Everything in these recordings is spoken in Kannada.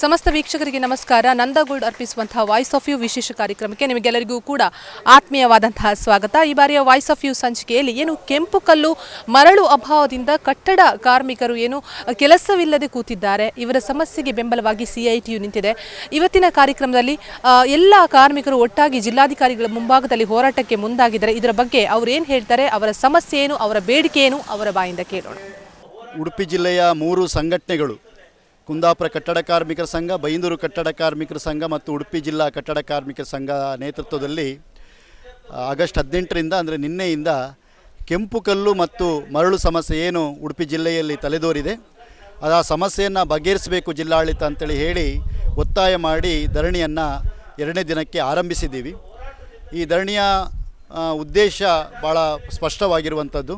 ಸಮಸ್ತ ವೀಕ್ಷಕರಿಗೆ ನಮಸ್ಕಾರ. ನಂದಗೋಲ್ಡ್ ಅರ್ಪಿಸುವಂತಹ ವಾಯ್ಸ್ ಆಫ್ ಯು ವಿಶೇಷ ಕಾರ್ಯಕ್ರಮಕ್ಕೆ ನಿಮಗೆಲ್ಲರಿಗೂ ಕೂಡ ಆತ್ಮೀಯವಾದಂತಹ ಸ್ವಾಗತ. ಈ ಬಾರಿಯ ವಾಯ್ಸ್ ಆಫ್ ಯು ಸಂಚಿಕೆಯಲ್ಲಿ ಏನು ಕೆಂಪು ಕಲ್ಲು, ಮರಳು ಅಭಾವದಿಂದ ಕಟ್ಟಡ ಕಾರ್ಮಿಕರು ಏನು ಕೆಲಸವಿಲ್ಲದೆ ಕೂತಿದ್ದಾರೆ. ಇವರ ಸಮಸ್ಯೆಗೆ ಬೆಂಬಲವಾಗಿ ಸಿಐಟಿಯು ನಿಂತಿದೆ. ಇವತ್ತಿನ ಕಾರ್ಯಕ್ರಮದಲ್ಲಿ ಎಲ್ಲ ಕಾರ್ಮಿಕರು ಒಟ್ಟಾಗಿ ಜಿಲ್ಲಾಧಿಕಾರಿಗಳ ಮುಂಭಾಗದಲ್ಲಿ ಹೋರಾಟಕ್ಕೆ ಮುಂದಾಗಿದ್ದಾರೆ. ಇದರ ಬಗ್ಗೆ ಅವರು ಏನು ಹೇಳ್ತಾರೆ, ಅವರ ಸಮಸ್ಯೆ ಏನು, ಅವರ ಬೇಡಿಕೆ ಏನು, ಅವರ ಬಾಯಿಂದ ಕೇಳೋಣ. ಉಡುಪಿ ಜಿಲ್ಲೆಯ ಮೂರು ಸಂಘಟನೆಗಳು ಕುಂದಾಪುರ ಕಟ್ಟಡ ಕಾರ್ಮಿಕರ ಸಂಘ, ಬೈಂದೂರು ಕಟ್ಟಡ ಕಾರ್ಮಿಕರ ಸಂಘ ಮತ್ತು ಉಡುಪಿ ಜಿಲ್ಲಾ ಕಟ್ಟಡ ಕಾರ್ಮಿಕರ ಸಂಘ ನೇತೃತ್ವದಲ್ಲಿ ಆಗಸ್ಟ್ ಹದಿನೆಂಟರಿಂದ ಅಂದರೆ ನಿನ್ನೆಯಿಂದ ಕೆಂಪು ಕಲ್ಲು ಮತ್ತು ಮರಳು ಸಮಸ್ಯೆ ಏನು ಉಡುಪಿ ಜಿಲ್ಲೆಯಲ್ಲಿ ತಲೆದೋರಿದೆ. ಅದು ಆ ಸಮಸ್ಯೆಯನ್ನು ಬಗೆಹರಿಸಬೇಕು ಜಿಲ್ಲಾಡಳಿತ ಅಂತೇಳಿ ಹೇಳಿ ಒತ್ತಾಯ ಮಾಡಿ ಧರಣಿಯನ್ನು ಎರಡನೇ ದಿನಕ್ಕೆ ಆರಂಭಿಸಿದ್ದೀವಿ. ಈ ಧರಣಿಯ ಉದ್ದೇಶ ಭಾಳ ಸ್ಪಷ್ಟವಾಗಿರುವಂಥದ್ದು.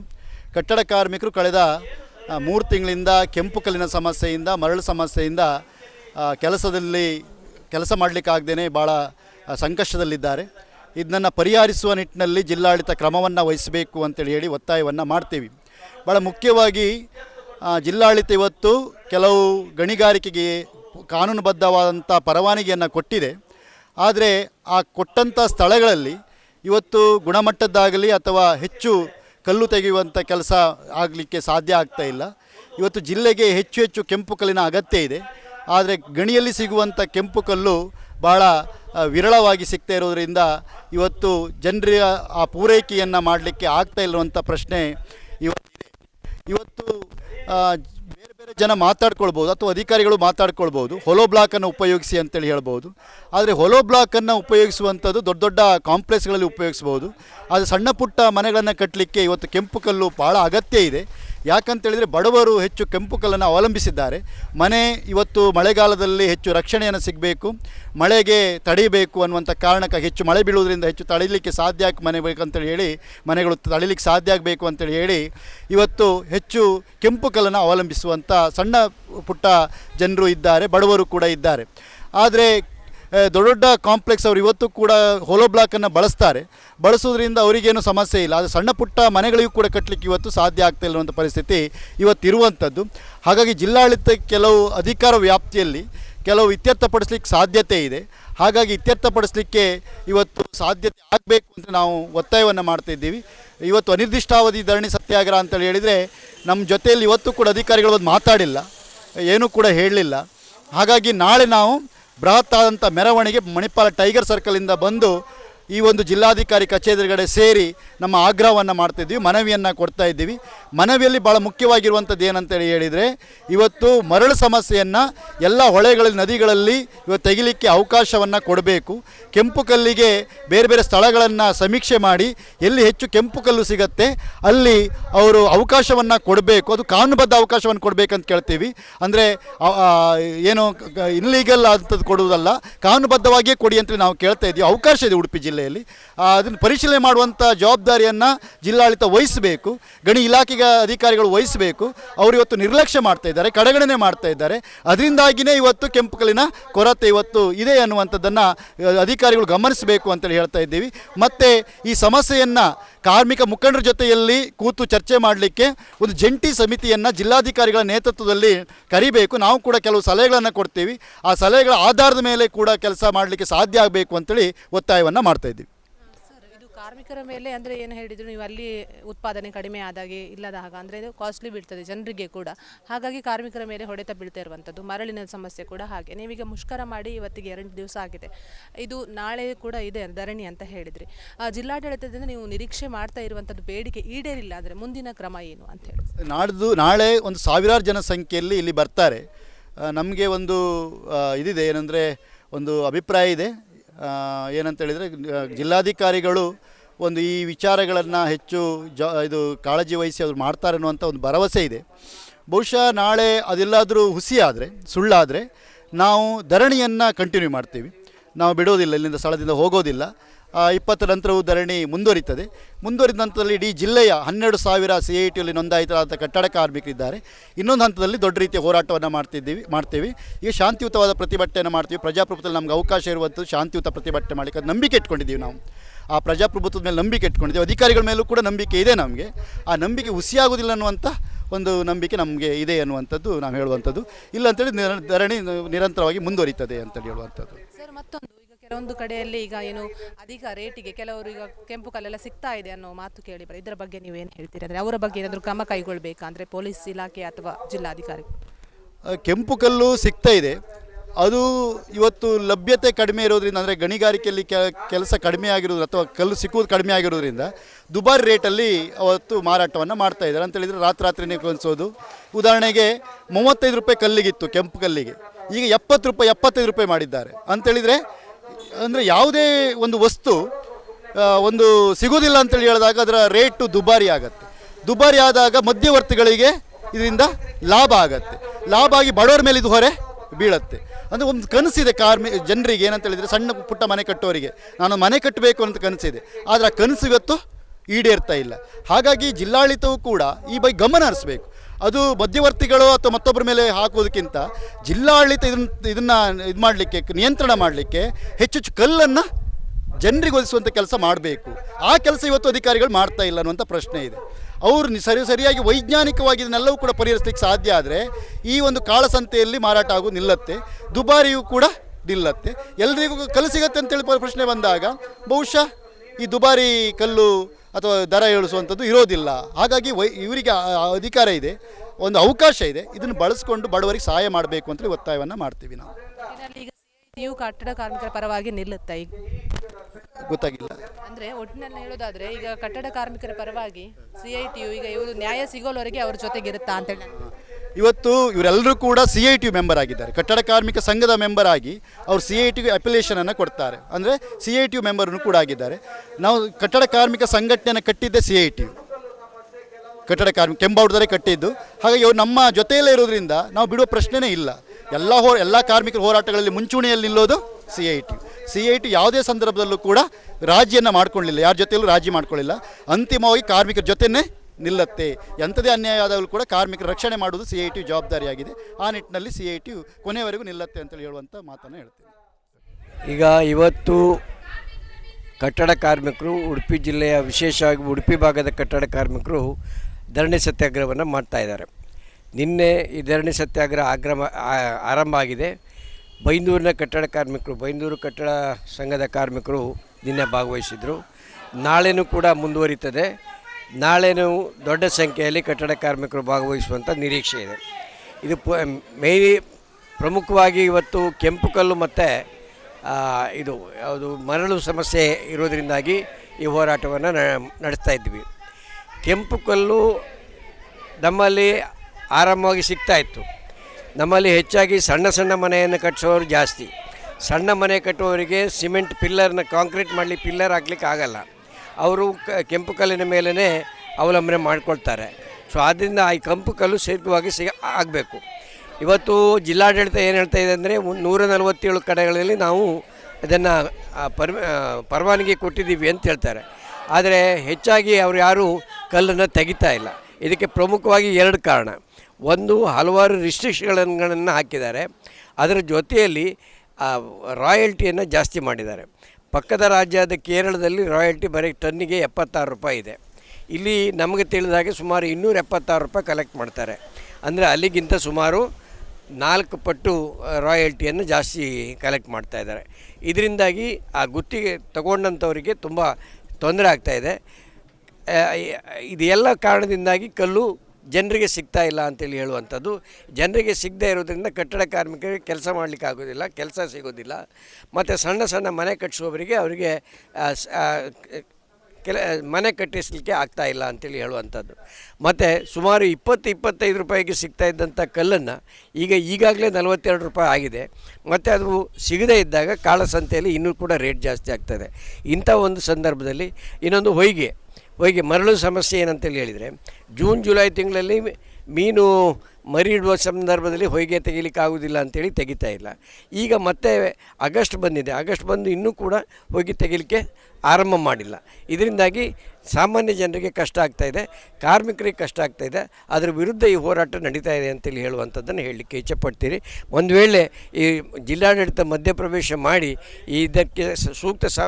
ಕಟ್ಟಡ ಕಾರ್ಮಿಕರು ಕಳೆದ ಮೂರು ತಿಂಗಳಿಂದ ಕೆಂಪು ಕಲ್ಲಿನ ಸಮಸ್ಯೆಯಿಂದ, ಮರಳು ಸಮಸ್ಯೆಯಿಂದ ಕೆಲಸದಲ್ಲಿ ಕೆಲಸ ಮಾಡಲಿಕ್ಕಾಗ್ದೇ ಭಾಳ ಸಂಕಷ್ಟದಲ್ಲಿದ್ದಾರೆ. ಇದನ್ನು ಪರಿಹರಿಸುವ ನಿಟ್ಟಿನಲ್ಲಿ ಜಿಲ್ಲಾಡಳಿತ ಕ್ರಮವನ್ನು ವಹಿಸಬೇಕು ಅಂತೇಳಿ ಹೇಳಿ ಒತ್ತಾಯವನ್ನು ಮಾಡ್ತೀವಿ. ಭಾಳ ಮುಖ್ಯವಾಗಿ ಜಿಲ್ಲಾಡಳಿತ ಇವತ್ತು ಕೆಲವು ಗಣಿಗಾರಿಕೆಗೆ ಕಾನೂನುಬದ್ಧವಾದಂಥ ಪರವಾನಗಿಯನ್ನು ಕೊಟ್ಟಿದೆ. ಆದರೆ ಆ ಕೊಟ್ಟಂಥ ಸ್ಥಳಗಳಲ್ಲಿ ಇವತ್ತು ಗುಣಮಟ್ಟದ್ದಾಗಲಿ ಅಥವಾ ಹೆಚ್ಚು ಕಲ್ಲು ತೆಗೆಯುವಂಥ ಕೆಲಸ ಆಗಲಿಕ್ಕೆ ಸಾಧ್ಯ ಆಗ್ತಾ ಇಲ್ಲ. ಇವತ್ತು ಜಿಲ್ಲೆಗೆ ಹೆಚ್ಚು ಹೆಚ್ಚು ಕೆಂಪು ಕಲ್ಲಿನ ಅಗತ್ಯ ಇದೆ. ಆದರೆ ಗಣಿಯಲ್ಲಿ ಸಿಗುವಂಥ ಕೆಂಪು ಕಲ್ಲು ಭಾಳ ವಿರಳವಾಗಿ ಸಿಗ್ತಾ ಇರೋದರಿಂದ ಇವತ್ತು ಜನರ, ಆ, ಪೂರೈಕೆಯನ್ನು ಮಾಡಲಿಕ್ಕೆ ಆಗ್ತಾ ಇಲ್ಲವಂಥ ಪ್ರಶ್ನೆ ಇವತ್ತು ಇವತ್ತು ಜನ ಮಾತಾಡ್ಕೊಳ್ಬೋದು ಅಥವಾ ಅಧಿಕಾರಿಗಳು ಮಾತಾಡ್ಕೊಳ್ಬೋದು. ಹೊಲೋ ಬ್ಲಾಕನ್ನು ಉಪಯೋಗಿಸಿ ಅಂತೇಳಿ ಹೇಳ್ಬೋದು. ಆದರೆ ಹೊಲೋ ಬ್ಲಾಕನ್ನು ಉಪಯೋಗಿಸುವಂಥದ್ದು ದೊಡ್ಡ ದೊಡ್ಡ ಕಾಂಪ್ಲೆಕ್ಸ್ಗಳಲ್ಲಿ ಉಪಯೋಗಿಸ್ಬೋದು. ಆದರೆ ಸಣ್ಣ ಪುಟ್ಟ ಮನೆಗಳನ್ನು ಕಟ್ಟಲಿಕ್ಕೆ ಇವತ್ತು ಕೆಂಪು ಕಲ್ಲು ಭಾಳ ಅಗತ್ಯ ಇದೆ. ಯಾಕಂತೇಳಿದರೆ ಬಡವರು ಹೆಚ್ಚು ಕೆಂಪು ಕಲ್ಲನ್ನು ಅವಲಂಬಿಸಿದ್ದಾರೆ. ಮನೆ ಇವತ್ತು ಮಳೆಗಾಲದಲ್ಲಿ ಹೆಚ್ಚು ರಕ್ಷಣೆಯನ್ನು ಸಿಗಬೇಕು, ಮಳೆಗೆ ತಡೀಬೇಕು ಅನ್ನುವಂಥ ಕಾರಣಕ್ಕಾಗಿ ಹೆಚ್ಚು ಮಳೆ ಬೀಳುವುದರಿಂದ ಹೆಚ್ಚು ತಡೀಲಿಕ್ಕೆ ಸಾಧ್ಯ ಆಗಿ, ಮನೆ ಬೇಕಂತೇಳಿ ಹೇಳಿ, ಮನೆಗಳು ತಡೀಲಿಕ್ಕೆ ಸಾಧ್ಯ ಆಗಬೇಕು ಅಂತೇಳಿ ಹೇಳಿ, ಇವತ್ತು ಹೆಚ್ಚು ಕೆಂಪು ಕಲ್ಲನ್ನು ಅವಲಂಬಿಸುವಂಥ ಸಣ್ಣ ಪುಟ್ಟ ಜನರು ಇದ್ದಾರೆ, ಬಡವರು ಕೂಡ ಇದ್ದಾರೆ. ಆದರೆ ದೊಡ್ಡ ದೊಡ್ಡ ಕಾಂಪ್ಲೆಕ್ಸ್ ಅವರು ಇವತ್ತು ಕೂಡ ಹೋಲೋ ಬ್ಲಾಕನ್ನು ಬಳಸ್ತಾರೆ. ಬಳಸೋದ್ರಿಂದ ಅವರಿಗೇನು ಸಮಸ್ಯೆ ಇಲ್ಲ. ಅದು ಸಣ್ಣ ಪುಟ್ಟ ಮನೆಗಳಿಗೂ ಕೂಡ ಕಟ್ಟಲಿಕ್ಕೆ ಇವತ್ತು ಸಾಧ್ಯ ಆಗ್ತಾ ಇರುವಂಥ ಪರಿಸ್ಥಿತಿ ಇವತ್ತು ಇರುವಂಥದ್ದು. ಹಾಗಾಗಿ ಜಿಲ್ಲಾಡಳಿತ ಕೆಲವು ಅಧಿಕಾರ ವ್ಯಾಪ್ತಿಯಲ್ಲಿ ಕೆಲವು ಇತ್ಯರ್ಥಪಡಿಸ್ಲಿಕ್ಕೆ ಸಾಧ್ಯತೆ ಇದೆ. ಹಾಗಾಗಿ ಇತ್ಯರ್ಥಪಡಿಸಲಿಕ್ಕೆ ಇವತ್ತು ಸಾಧ್ಯತೆ ಆಗಬೇಕು ಅಂತ ನಾವು ಒತ್ತಾಯವನ್ನು ಮಾಡ್ತಾ ಇದ್ದೀವಿ. ಇವತ್ತು ಅನಿರ್ದಿಷ್ಟಾವಧಿ ಧರಣಿ ಸತ್ಯಾಗ್ರಹ ಅಂತೇಳಿ ಹೇಳಿದರೆ ನಮ್ಮ ಜೊತೆಯಲ್ಲಿ ಇವತ್ತು ಕೂಡ ಅಧಿಕಾರಿಗಳು ಮಾತಾಡಿಲ್ಲ. ಏನೂ ಕೂಡ ಹೇಳಲಿಲ್ಲ. ಹಾಗಾಗಿ ನಾಳೆ ನಾವು ಬೃಹತ್ ಆದಂಥ ಮೆರವಣಿಗೆ ಮಣಿಪಾಲ ಟೈಗರ್ ಸರ್ಕಲಿಂದ ಬಂದು ಈ ಒಂದು ಜಿಲ್ಲಾಧಿಕಾರಿ ಕಚೇರಿಗಡೆ ಸೇರಿ ನಮ್ಮ ಆಗ್ರಹವನ್ನು ಮಾಡ್ತಾಯಿದ್ವಿ ಮನವಿಯನ್ನು ಕೊಡ್ತಾ ಇದ್ದೀವಿ. ಮನವಿಯಲ್ಲಿ ಭಾಳ ಮುಖ್ಯವಾಗಿರುವಂಥದ್ದು ಏನಂತೇಳಿ ಹೇಳಿದರೆ, ಇವತ್ತು ಮರಳು ಸಮಸ್ಯೆಯನ್ನು ಎಲ್ಲ ಹೊಳೆಗಳಲ್ಲಿ, ನದಿಗಳಲ್ಲಿ ಇವತ್ತು ತೆಗಿಲಿಕ್ಕೆ ಅವಕಾಶವನ್ನು ಕೊಡಬೇಕು. ಕೆಂಪು ಕಲ್ಲಿಗೆ ಬೇರೆ ಬೇರೆ ಸ್ಥಳಗಳನ್ನು ಸಮೀಕ್ಷೆ ಮಾಡಿ ಎಲ್ಲಿ ಹೆಚ್ಚು ಕೆಂಪು ಕಲ್ಲು ಸಿಗತ್ತೆ ಅಲ್ಲಿ ಅವರು ಅವಕಾಶವನ್ನು ಕೊಡಬೇಕು. ಅದು ಕಾನೂನುಬದ್ಧ ಅವಕಾಶವನ್ನು ಕೊಡಬೇಕಂತ ಕೇಳ್ತೀವಿ. ಅಂದರೆ ಏನು ಇನ್ಲೀಗಲ್ ಆದಂಥದ್ದು ಕೊಡುವುದಲ್ಲ, ಕಾನೂನುಬದ್ಧವಾಗಿಯೇ ಕೊಡಿ ಅಂತ ನಾವು ಕೇಳ್ತಾ ಇದ್ದೀವಿ. ಅವಕಾಶ ಇದೆ ಉಡುಪಿ ಜಿಲ್ಲೆಯಲ್ಲಿ. ಆ, ಅದನ್ನು ಪರಿಶೀಲನೆ ಮಾಡುವಂಥ ಜವಾಬ್ದಾರಿಯನ್ನು ಜಿಲ್ಲಾಡಳಿತ ವಹಿಸಬೇಕು ಗಣಿ ಇಲಾಖೆಗೆ ಅಧಿಕಾರಿಗಳು ವಹಿಸಬೇಕು. ಅವರು ಇವತ್ತು ನಿರ್ಲಕ್ಷ್ಯ ಮಾಡ್ತಾ ಇದ್ದಾರೆ ಕಡೆಗಣನೆ ಮಾಡ್ತಾ ಇದ್ದಾರೆ. ಅದರಿಂದಾಗಿಯೇ ಇವತ್ತು ಕೆಂಪು ಕಲ್ಲಿನ ಕೊರತೆ ಇವತ್ತು ಇದೆ ಅನ್ನುವಂಥದ್ದನ್ನು ಅಧಿಕಾರಿಗಳು ಗಮನಿಸಬೇಕು ಅಂತೇಳಿ ಹೇಳ್ತಾ ಇದ್ದೀವಿ. ಮತ್ತು ಈ ಸಮಸ್ಯೆಯನ್ನು ಕಾರ್ಮಿಕ ಮುಖಂಡರ ಜೊತೆಯಲ್ಲಿ ಕೂತು ಚರ್ಚೆ ಮಾಡಲಿಕ್ಕೆ ಒಂದು ಜಂಟಿ ಸಮಿತಿಯನ್ನು ಜಿಲ್ಲಾಧಿಕಾರಿಗಳ ನೇತೃತ್ವದಲ್ಲಿ ಕರಿಬೇಕು. ನಾವು ಕೂಡ ಕೆಲವು ಸಲಹೆಗಳನ್ನು ಕೊಡ್ತೀವಿ. ಆ ಸಲಹೆಗಳ ಆಧಾರದ ಮೇಲೆ ಕೂಡ ಕೆಲಸ ಮಾಡಲಿಕ್ಕೆ ಸಾಧ್ಯ ಆಗಬೇಕು ಅಂತೇಳಿ ಒತ್ತಾಯವನ್ನು ಮಾಡ್ತಾ ಕಾರ್ಮಿಕರ ಮೇಲೆ ಅಂದರೆ ಏನು ಹೇಳಿದ್ರು ನೀವು ಅಲ್ಲಿ ಉತ್ಪಾದನೆ ಕಡಿಮೆ ಆದಾಗೆ ಇಲ್ಲದ ಹಾಗೆ ಅಂದರೆ ಇದು ಕಾಸ್ಟ್ಲಿ ಬೀಳ್ತದೆ ಜನರಿಗೆ ಕೂಡ. ಹಾಗಾಗಿ ಕಾರ್ಮಿಕರ ಮೇಲೆ ಹೊಡೆತ ಬೀಳ್ತಾ ಇರುವಂಥದ್ದು ಮರಳಿನ ಸಮಸ್ಯೆ ಕೂಡ ಹಾಗೆ. ನೀವೀಗ ಮುಷ್ಕರ ಮಾಡಿ ಇವತ್ತಿಗೆ ಎರಡು ದಿವಸ ಆಗಿದೆ. ಇದು ನಾಳೆ ಕೂಡ ಇದೆ ಧರಣಿ ಅಂತ ಹೇಳಿದ್ರಿ. ಆ, ಜಿಲ್ಲಾಡಳಿತದಿಂದ ನೀವು ನಿರೀಕ್ಷೆ ಮಾಡ್ತಾ ಇರುವಂಥದ್ದು ಬೇಡಿಕೆ ಈಡೇರಿಲ್ಲ ಅಂದರೆ ಮುಂದಿನ ಕ್ರಮ ಏನು ಅಂತ ಹೇಳಿ. ನಾಡ್ದು ನಾಳೆ ಒಂದು ಸಾವಿರಾರು ಜನ ಸಂಖ್ಯೆಯಲ್ಲಿ ಇಲ್ಲಿ ಬರ್ತಾರೆ. ನಮಗೆ ಒಂದು ಇದಿದೆ ಏನಂದರೆ ಒಂದು ಅಭಿಪ್ರಾಯ ಇದೆ. ಏನಂತೇಳಿದರೆ ಜಿಲ್ಲಾಧಿಕಾರಿಗಳು ಒಂದು ಈ ವಿಚಾರಗಳನ್ನು ಹೆಚ್ಚು ಜ, ಇದು ಕಾಳಜಿ ವಹಿಸಿ ಅವರು ಮಾಡ್ತಾರೆ ಅನ್ನುವಂಥ ಒಂದು ಭರವಸೆ ಇದೆ. ಬಹುಶಃ ನಾಳೆ ಅದೆಲ್ಲಾದರೂ ಹುಸಿಯಾದರೆ, ಸುಳ್ಳಾದರೆ ನಾವು ಧರಣಿಯನ್ನು ಕಂಟಿನ್ಯೂ ಮಾಡ್ತೀವಿ. ನಾವು ಬಿಡೋದಿಲ್ಲ, ಇಲ್ಲಿಂದ ಸ್ಥಳದಿಂದ ಹೋಗೋದಿಲ್ಲ. ಇಪ್ಪತ್ತರ ನಂತರವೂ ಧರಣಿ ಮುಂದುವರಿತದೆ. ಮುಂದುವರಿದ ಹಂತದಲ್ಲಿ ಇಡೀ ಜಿಲ್ಲೆಯ ಹನ್ನೆರಡು ಸಾವಿರ ಸಿ ಐ ಟಿಯಲ್ಲಿ ನೋಂದಾಯಿತರಾದ ಕಟ್ಟಡ ಕಾರ್ಮಿಕರಿದ್ದಾರೆ. ಇನ್ನೊಂದು ಹಂತದಲ್ಲಿ ದೊಡ್ಡ ರೀತಿಯ ಹೋರಾಟವನ್ನು ಮಾಡ್ತಿದ್ದೀವಿ, ಮಾಡ್ತೀವಿ. ಈಗ ಶಾಂತಿಯುತವಾದ ಪ್ರತಿಭಟನೆಯನ್ನು ಮಾಡ್ತೀವಿ. ಪ್ರಜಾಪ್ರಭುತ್ವದಲ್ಲಿ ನಮ್ಗೆ ಅವಕಾಶ ಇರುವಂಥದ್ದು ಶಾಂತಿಯುತ ಪ್ರತಿಭಟನೆ ಮಾಡಲಿಕ್ಕೆ ನಂಬಿಕೆ ಇಟ್ಕೊಂಡಿದ್ದೀವಿ ನಾವು. ಆ ಪ್ರಜಾಪ್ರಭುತ್ವದ ಮೇಲೆ ನಂಬಿಕೆ ಇಟ್ಕೊಂಡಿದ್ದೇವೆ. ಅಧಿಕಾರಿಗಳ ಮೇಲೂ ಕೂಡ ನಂಬಿಕೆ ಇದೆ ನಮಗೆ. ಆ ನಂಬಿಕೆ ಹುಸಿಯಾಗೋದಿಲ್ಲ ಅನ್ನುವಂಥ ಒಂದು ನಂಬಿಕೆ ನಮಗೆ ಇದೆ ಅನ್ನುವಂಥದ್ದು ನಾವು ಹೇಳುವಂಥದ್ದು. ಇಲ್ಲ ಅಂತೇಳಿ ನಿರ ಧರಣಿ ನಿರಂತರವಾಗಿ ಮುಂದುವರಿತದೆ ಅಂತೇಳಿ ಹೇಳುವಂಥದ್ದು. ಸರ್ ಮತ್ತೊಂದು ಈಗ ಕೆಲವೊಂದು ಕಡೆಯಲ್ಲಿ ಈಗ ಏನು ಅಧಿಕ ರೇಟಿಗೆ ಕೆಲವರು ಈಗ ಕೆಂಪು ಕಲ್ಲೆಲ್ಲ ಸಿಗ್ತಾ ಇದೆ ಅನ್ನೋ ಮಾತು ಕೇಳಿ ಬರ ಇದರ ಬಗ್ಗೆ ನೀವು ಏನು ಹೇಳ್ತೀರಿ? ಅಂದರೆ ಅವರ ಬಗ್ಗೆ ಏನಾದರೂ ಕ್ರಮ ಕೈಗೊಳ್ಬೇಕಾ? ಅಂದರೆ ಪೊಲೀಸ್ ಇಲಾಖೆ ಅಥವಾ ಜಿಲ್ಲಾಧಿಕಾರಿ? ಕೆಂಪು ಕಲ್ಲು ಸಿಗ್ತಾ ಇದೆ. ಅದು ಇವತ್ತು ಲಭ್ಯತೆ ಕಡಿಮೆ ಇರೋದ್ರಿಂದ, ಅಂದರೆ ಗಣಿಗಾರಿಕೆಯಲ್ಲಿ ಕೆಲಸ ಕಡಿಮೆ ಆಗಿರೋದು ಅಥವಾ ಕಲ್ಲು ಸಿಕ್ಕುವುದು ಕಡಿಮೆ ಆಗಿರೋದ್ರಿಂದ ದುಬಾರಿ ರೇಟಲ್ಲಿ ಅವತ್ತು ಮಾರಾಟವನ್ನು ಮಾಡ್ತಾ ಇದ್ದಾರೆ. ಅಂತ ಹೇಳಿದರೆ ರಾತ್ರಿ ರಾತ್ರಿನೇ ಕಲಿಸೋದು ಉದಾಹರಣೆಗೆ ಮೂವತ್ತೈದು ರೂಪಾಯಿ ಕಲ್ಲಿಗಿತ್ತು, ಕೆಂಪು ಕಲ್ಲಿಗೆ. ಈಗ ಎಪ್ಪತ್ತು ರೂಪಾಯಿ, ಎಪ್ಪತ್ತೈದು ರೂಪಾಯಿ ಮಾಡಿದ್ದಾರೆ. ಅಂತೇಳಿದರೆ ಅಂದರೆ ಯಾವುದೇ ಒಂದು ವಸ್ತು ಒಂದು ಸಿಗೋದಿಲ್ಲ ಅಂತೇಳಿ ಹೇಳಿದಾಗ ಅದರ ರೇಟು ದುಬಾರಿ ಆಗುತ್ತೆ. ದುಬಾರಿ ಆದಾಗ ಮಧ್ಯವರ್ತಿಗಳಿಗೆ ಇದರಿಂದ ಲಾಭ ಆಗತ್ತೆ. ಲಾಭ ಆಗಿ ಬಡವರ ಮೇಲೆ ಇದು ಹೊರೆ ಬೀಳತ್ತೆ. ಅಂದರೆ ಒಂದು ಕನಸಿದೆ ಕಾರ್ಮಿ, ಜನರಿಗೆ ಏನಂತ ಹೇಳಿದರೆ ಸಣ್ಣ ಪುಟ್ಟ ಮನೆ ಕಟ್ಟೋರಿಗೆ. ನಾನು ಮನೆ ಕಟ್ಟಬೇಕು ಅಂತ ಕನಸಿದೆ. ಆದರೆ ಆ ಕನಸು ಇವತ್ತು ಈಡೇರ್ತಾ ಇಲ್ಲ. ಹಾಗಾಗಿ ಜಿಲ್ಲಾಡಳಿತವು ಕೂಡ ಈ ಬಗ್ಗೆ ಗಮನ ಹರಿಸಬೇಕು. ಅದು ಮಧ್ಯವರ್ತಿಗಳು ಅಥವಾ ಮತ್ತೊಬ್ಬರ ಮೇಲೆ ಹಾಕೋದಕ್ಕಿಂತ ಜಿಲ್ಲಾಡಳಿತ ಇದನ್ನ ಇದನ್ನು ಇದು ಮಾಡಲಿಕ್ಕೆ, ನಿಯಂತ್ರಣ ಮಾಡಲಿಕ್ಕೆ ಹೆಚ್ಚೆಚ್ಚು ಕಲ್ಲನ್ನು ಜನರಿಗೆ ಒಲಿಸುವಂಥ ಕೆಲಸ ಮಾಡಬೇಕು. ಆ ಕೆಲಸ ಇವತ್ತು ಅಧಿಕಾರಿಗಳು ಮಾಡ್ತಾ ಇಲ್ಲ ಅನ್ನುವಂಥ ಪ್ರಶ್ನೆ ಇದೆ. ಅವರು ಸರಿ ಸರಿಯಾಗಿ ವೈಜ್ಞಾನಿಕವಾಗಿ ಇದನ್ನೆಲ್ಲವೂ ಕೂಡ ಪರಿಹರಿಸಲಿಕ್ಕೆ ಸಾಧ್ಯ ಆದರೆ ಈ ಒಂದು ಕಾಳಸಂತೆಯಲ್ಲಿ ಮಾರಾಟ ಆಗು ನಿಲ್ಲತ್ತೆ. ದುಬಾರಿಯೂ ಕೂಡ ನಿಲ್ಲತ್ತೆ. ಎಲ್ರಿಗೂ ಕಲ್ಲು ಸಿಗತ್ತೆ ಅಂತೇಳಿ ಪ್ರಶ್ನೆ ಬಂದಾಗ ಬಹುಶಃ ಈ ದುಬಾರಿ ಕಲ್ಲು ಅಥವಾ ದರ ಏಳಿಸುವಂಥದ್ದು ಇರೋದಿಲ್ಲ. ಹಾಗಾಗಿ ವೈ ಇವರಿಗೆ ಅಧಿಕಾರ ಇದೆ. ಒಂದು ಅವಕಾಶ ಇದೆ. ಇದನ್ನು ಬಳಸ್ಕೊಂಡು ಬಡವರಿಗೆ ಸಹಾಯ ಮಾಡಬೇಕು ಅಂತೇಳಿ ಒತ್ತಾಯವನ್ನು ಮಾಡ್ತೀವಿ ನಾವು. ಕಟ್ಟಡ ಕಾರ್ಮಿಕರ ಪರವಾಗಿ ನಿಲ್ಲುತ್ತೆ. ಗೊತ್ತಾಗಿಲ್ಲ. ಅಂದ್ರೆ ಒಟ್ಟಿನಲ್ಲಿ ಹೇಳೋದಾದ್ರೆ ಈಗ ಕಟ್ಟಡ ಕಾರ್ಮಿಕರ ಪರವಾಗಿ ಸಿ ಐ ಟಿ ಯು ಈಗ ಇವರು ನ್ಯಾಯ ಸಿಗೋಲ್ವರೆಗೆ ಅವ್ರ ಜೊತೆಗಿರುತ್ತಾ ಅಂತ ಹೇಳಿ. ಇವತ್ತು ಇವರೆಲ್ಲರೂ ಕೂಡ ಸಿ ಐ ಟಿ ಮೆಂಬರ್ ಆಗಿದ್ದಾರೆ. ಕಟ್ಟಡ ಕಾರ್ಮಿಕ ಸಂಘದ ಮೆಂಬರ್ ಆಗಿ ಅವರು ಸಿ ಐ ಟಿಗೆ ಅಪ್ಲಿಕೇಶನನ್ನು ಕೊಡ್ತಾರೆ. ಅಂದರೆ ಸಿ ಐ ಟಿ ಮೆಂಬರ್ನು ಕೂಡ ಆಗಿದ್ದಾರೆ. ನಾವು ಕಟ್ಟಡ ಕಾರ್ಮಿಕ ಸಂಘಟನೆಯನ್ನು ಕಟ್ಟಿದ್ದೆ ಸಿ ಐ ಟಿ ಕಟ್ಟಡ ಕಾರ್ಮಿಕ ಕೆಂಬಾವುಡದರೆ ಕಟ್ಟಿದ್ದು. ಹಾಗಾಗಿ ಅವ್ರು ನಮ್ಮ ಜೊತೆಯಲ್ಲೇ ಇರೋದ್ರಿಂದ ನಾವು ಬಿಡುವ ಪ್ರಶ್ನೆನೇ ಇಲ್ಲ. ಎಲ್ಲ ಹೋ ಎಲ್ಲ ಕಾರ್ಮಿಕರ ಹೋರಾಟಗಳಲ್ಲಿ ಮುಂಚೂಣಿಯಲ್ಲಿ ನಿಲ್ಲೋದು C I T C I T ಯಾವುದೇ ಸಂದರ್ಭದಲ್ಲೂ ಕೂಡ ರಾಜಿಯನ್ನು ಮಾಡ್ಕೊಳ್ಳಿಲ್ಲ. ಯಾರ ಜೊತೆಯಲ್ಲೂ ರಾಜಿ ಮಾಡ್ಕೊಳ್ಳಿಲ್ಲ. ಅಂತಿಮವಾಗಿ ಕಾರ್ಮಿಕರ ಜೊತೆನೇ ನಿಲ್ಲತ್ತೆ. ಎಂಥದೇ ಅನ್ಯಾಯ ಆದಾಗಲೂ ಕೂಡ ಕಾರ್ಮಿಕರ ರಕ್ಷಣೆ ಮಾಡುವುದು ಸಿ ಐ ಟಿ ಜವಾಬ್ದಾರಿಯಾಗಿದೆ. ಆ ನಿಟ್ಟಿನಲ್ಲಿ ಸಿ ಐ ಟಿ ಕೊನೆಯವರೆಗೂ ನಿಲ್ಲತ್ತೆ ಅಂತೇಳಿ ಹೇಳುವಂಥ ಮಾತನ್ನು ಹೇಳ್ತೀನಿ. ಈಗ ಇವತ್ತು ಕಟ್ಟಡ ಕಾರ್ಮಿಕರು, ಉಡುಪಿ ಜಿಲ್ಲೆಯ ವಿಶೇಷವಾಗಿ ಉಡುಪಿ ಭಾಗದ ಕಟ್ಟಡ ಕಾರ್ಮಿಕರು ಧರಣಿ ಸತ್ಯಾಗ್ರಹವನ್ನು ಮಾಡ್ತಾ ಇದ್ದಾರೆ. ನಿನ್ನೆ ಈ ಧರಣಿ ಸತ್ಯಾಗ್ರಹ ಆಗ್ರಮ ಆರಂಭ ಆಗಿದೆ. ಬೈಂದೂರಿನ ಕಟ್ಟಡ ಕಾರ್ಮಿಕರು, ಬೈಂದೂರು ಕಟ್ಟಡ ಸಂಘದ ಕಾರ್ಮಿಕರು ನಿನ್ನೆ ಭಾಗವಹಿಸಿದರು. ನಾಳೆನೂ ಕೂಡ ಮುಂದುವರಿತದೆ. ನಾಳೆನೂ ದೊಡ್ಡ ಸಂಖ್ಯೆಯಲ್ಲಿ ಕಟ್ಟಡ ಕಾರ್ಮಿಕರು ಭಾಗವಹಿಸುವಂಥ ನಿರೀಕ್ಷೆ ಇದೆ. ಇದು ಪ ಪ್ರಮುಖವಾಗಿ ಇವತ್ತು ಕೆಂಪು ಕಲ್ಲು ಮತ್ತು ಇದು ಯಾವುದು ಮರಳು ಸಮಸ್ಯೆ ಇರೋದರಿಂದಾಗಿ ಈ ಹೋರಾಟವನ್ನು ನಡೆಸ್ತಾ ಇದ್ವಿ. ಕೆಂಪು ಕಲ್ಲು ನಮ್ಮಲ್ಲಿ ಆರಾಮವಾಗಿ ಸಿಗ್ತಾ ಇತ್ತು. ನಮ್ಮಲ್ಲಿ ಹೆಚ್ಚಾಗಿ ಸಣ್ಣ ಸಣ್ಣ ಮನೆಯನ್ನು ಕಟ್ಟಿಸೋರು ಜಾಸ್ತಿ. ಸಣ್ಣ ಮನೆ ಕಟ್ಟುವವರಿಗೆ ಸಿಮೆಂಟ್ ಪಿಲ್ಲರ್ನ ಕಾಂಕ್ರೀಟ್ ಮಾಡಲಿ ಪಿಲ್ಲರ್ ಹಾಕ್ಲಿಕ್ಕೆ ಆಗಲ್ಲ. ಅವರು ಕೆಂಪು ಕಲ್ಲಿನ ಮೇಲೇ ಅವಲಂಬನೆ ಮಾಡಿಕೊಳ್ತಾರೆ. ಸೊ ಆದ್ದರಿಂದ ಈ ಕಂಪು ಕಲ್ಲು ಶೀಘ್ರವಾಗಿ ಸಿಗ, ಆಗಬೇಕು. ಇವತ್ತು ಜಿಲ್ಲಾಡಳಿತ ಏನು ಹೇಳ್ತಾ ಇದೆ ಅಂದರೆ ನೂರ ನಲವತ್ತೇಳು ಕಡೆಗಳಲ್ಲಿ ನಾವು ಅದನ್ನು ಪರ್ ಪರವಾನಗಿ ಕೊಟ್ಟಿದ್ದೀವಿ ಅಂತ ಹೇಳ್ತಾರೆ. ಆದರೆ ಹೆಚ್ಚಾಗಿ ಅವರು ಯಾರೂ ಕಲ್ಲನ್ನು ತೆಗಿತಾ ಇಲ್ಲ. ಇದಕ್ಕೆ ಪ್ರಮುಖವಾಗಿ ಎರಡು ಕಾರಣ. ಒಂದು ಹಲವಾರು ರಿಸ್ಟ್ರಿಕ್ಷನ್ಗಳನ್ನು ಹಾಕಿದ್ದಾರೆ. ಅದರ ಜೊತೆಯಲ್ಲಿ ರಾಯಲ್ಟಿಯನ್ನು ಜಾಸ್ತಿ ಮಾಡಿದ್ದಾರೆ. ಪಕ್ಕದ ರಾಜ್ಯದ ಕೇರಳದಲ್ಲಿ ರಾಯಲ್ಟಿ ಬರೀ ಟನ್ನಿಗೆ ಎಪ್ಪತ್ತಾರು ರೂಪಾಯಿ ಇದೆ. ಇಲ್ಲಿ ನಮಗೆ ತಿಳಿದ ಹಾಗೆ ಸುಮಾರು ಇನ್ನೂರ ಎಪ್ಪತ್ತಾರು ರೂಪಾಯಿ ಕಲೆಕ್ಟ್ ಮಾಡ್ತಾರೆ. ಅಂದರೆ ಅಲ್ಲಿಗಿಂತ ಸುಮಾರು ನಾಲ್ಕು ಪಟ್ಟು ರಾಯಲ್ಟಿಯನ್ನು ಜಾಸ್ತಿ ಕಲೆಕ್ಟ್ ಮಾಡ್ತಾ ಇದ್ದಾರೆ. ಇದರಿಂದಾಗಿ ಆ ಗುತ್ತಿಗೆ ತಗೊಂಡಂಥವರಿಗೆ ತುಂಬ ತೊಂದರೆ ಆಗ್ತಾಯಿದೆ ಇದೆಲ್ಲ ಕಾರಣದಿಂದಾಗಿ ಕಲ್ಲು ಜನರಿಗೆ ಸಿಗ್ತಾ ಇಲ್ಲ ಅಂತೇಳಿ ಹೇಳುವಂಥದ್ದು. ಜನರಿಗೆ ಸಿಗದೇ ಇರೋದ್ರಿಂದ ಕಟ್ಟಡ ಕಾರ್ಮಿಕರಿಗೆ ಕೆಲಸ ಮಾಡಲಿಕ್ಕೆ ಆಗೋದಿಲ್ಲ, ಕೆಲಸ ಸಿಗೋದಿಲ್ಲ. ಮತ್ತು ಸಣ್ಣ ಸಣ್ಣ ಮನೆ ಕಟ್ಟಿಸುವವರಿಗೆ ಅವರಿಗೆ ಕೆಲ, ಮನೆ ಕಟ್ಟಿಸಲಿಕ್ಕೆ ಆಗ್ತಾ ಇಲ್ಲ ಅಂತೇಳಿ ಹೇಳುವಂಥದ್ದು. ಮತ್ತು ಸುಮಾರು ಇಪ್ಪತ್ತು, ಇಪ್ಪತ್ತೈದು ರೂಪಾಯಿಗೆ ಸಿಗ್ತಾ ಇದ್ದಂಥ ಕಲ್ಲನ್ನು ಈಗ ಈಗಾಗಲೇ ನಲವತ್ತೆರಡು ರೂಪಾಯಿ ಆಗಿದೆ. ಮತ್ತು ಅದು ಸಿಗದೇ ಇದ್ದಾಗ ಕಾಳಸಂತೆಯಲ್ಲಿ ಇನ್ನೂ ಕೂಡ ರೇಟ್ ಜಾಸ್ತಿ ಆಗ್ತದೆ ಇಂಥ ಒಂದು ಸಂದರ್ಭದಲ್ಲಿ ಇನ್ನೊಂದು ಹೊಯ್ಗೆ. ಹೊಯ್ಗೆ ಮರಳು ಸಮಸ್ಯೆ ಏನಂತೇಳಿ ಹೇಳಿದರೆ, ಜೂನ್, ಜುಲೈ ತಿಂಗಳಲ್ಲಿ ಮೀನು ಮರಿ ಇಡುವ ಸಂದರ್ಭದಲ್ಲಿ ಹೊಯ್ಗೆ ತೆಗಿಲಿಕ್ಕೆ ಆಗೋದಿಲ್ಲ ಅಂತೇಳಿ ತೆಗಿತಾ ಇಲ್ಲ. ಈಗ ಮತ್ತೆ ಆಗಸ್ಟ್ ಬಂದಿದೆ. ಆಗಸ್ಟ್ ಬಂದು ಇನ್ನೂ ಕೂಡ ಹೊಯ್ಗೆ ತೆಗಿಲಿಕ್ಕೆ ಆರಂಭ ಮಾಡಿಲ್ಲ. ಇದರಿಂದಾಗಿ ಸಾಮಾನ್ಯ ಜನರಿಗೆ ಕಷ್ಟ ಆಗ್ತಾ ಇದೆ. ಕಾರ್ಮಿಕರಿಗೆ ಕಷ್ಟ ಆಗ್ತಾ ಇದೆ. ಅದರ ವಿರುದ್ಧ ಈ ಹೋರಾಟ ನಡೀತಾ ಇದೆ ಅಂತೇಳಿ ಹೇಳುವಂಥದ್ದನ್ನು ಹೇಳಲಿಕ್ಕೆ ಇಚ್ಛೆಪಡ್ತೀರಿ. ಒಂದು ವೇಳೆ ಈ ಜಿಲ್ಲಾಡಳಿತ ಮಧ್ಯಪ್ರವೇಶ ಮಾಡಿ ಇದಕ್ಕೆ ಸೂಕ್ತ ಸ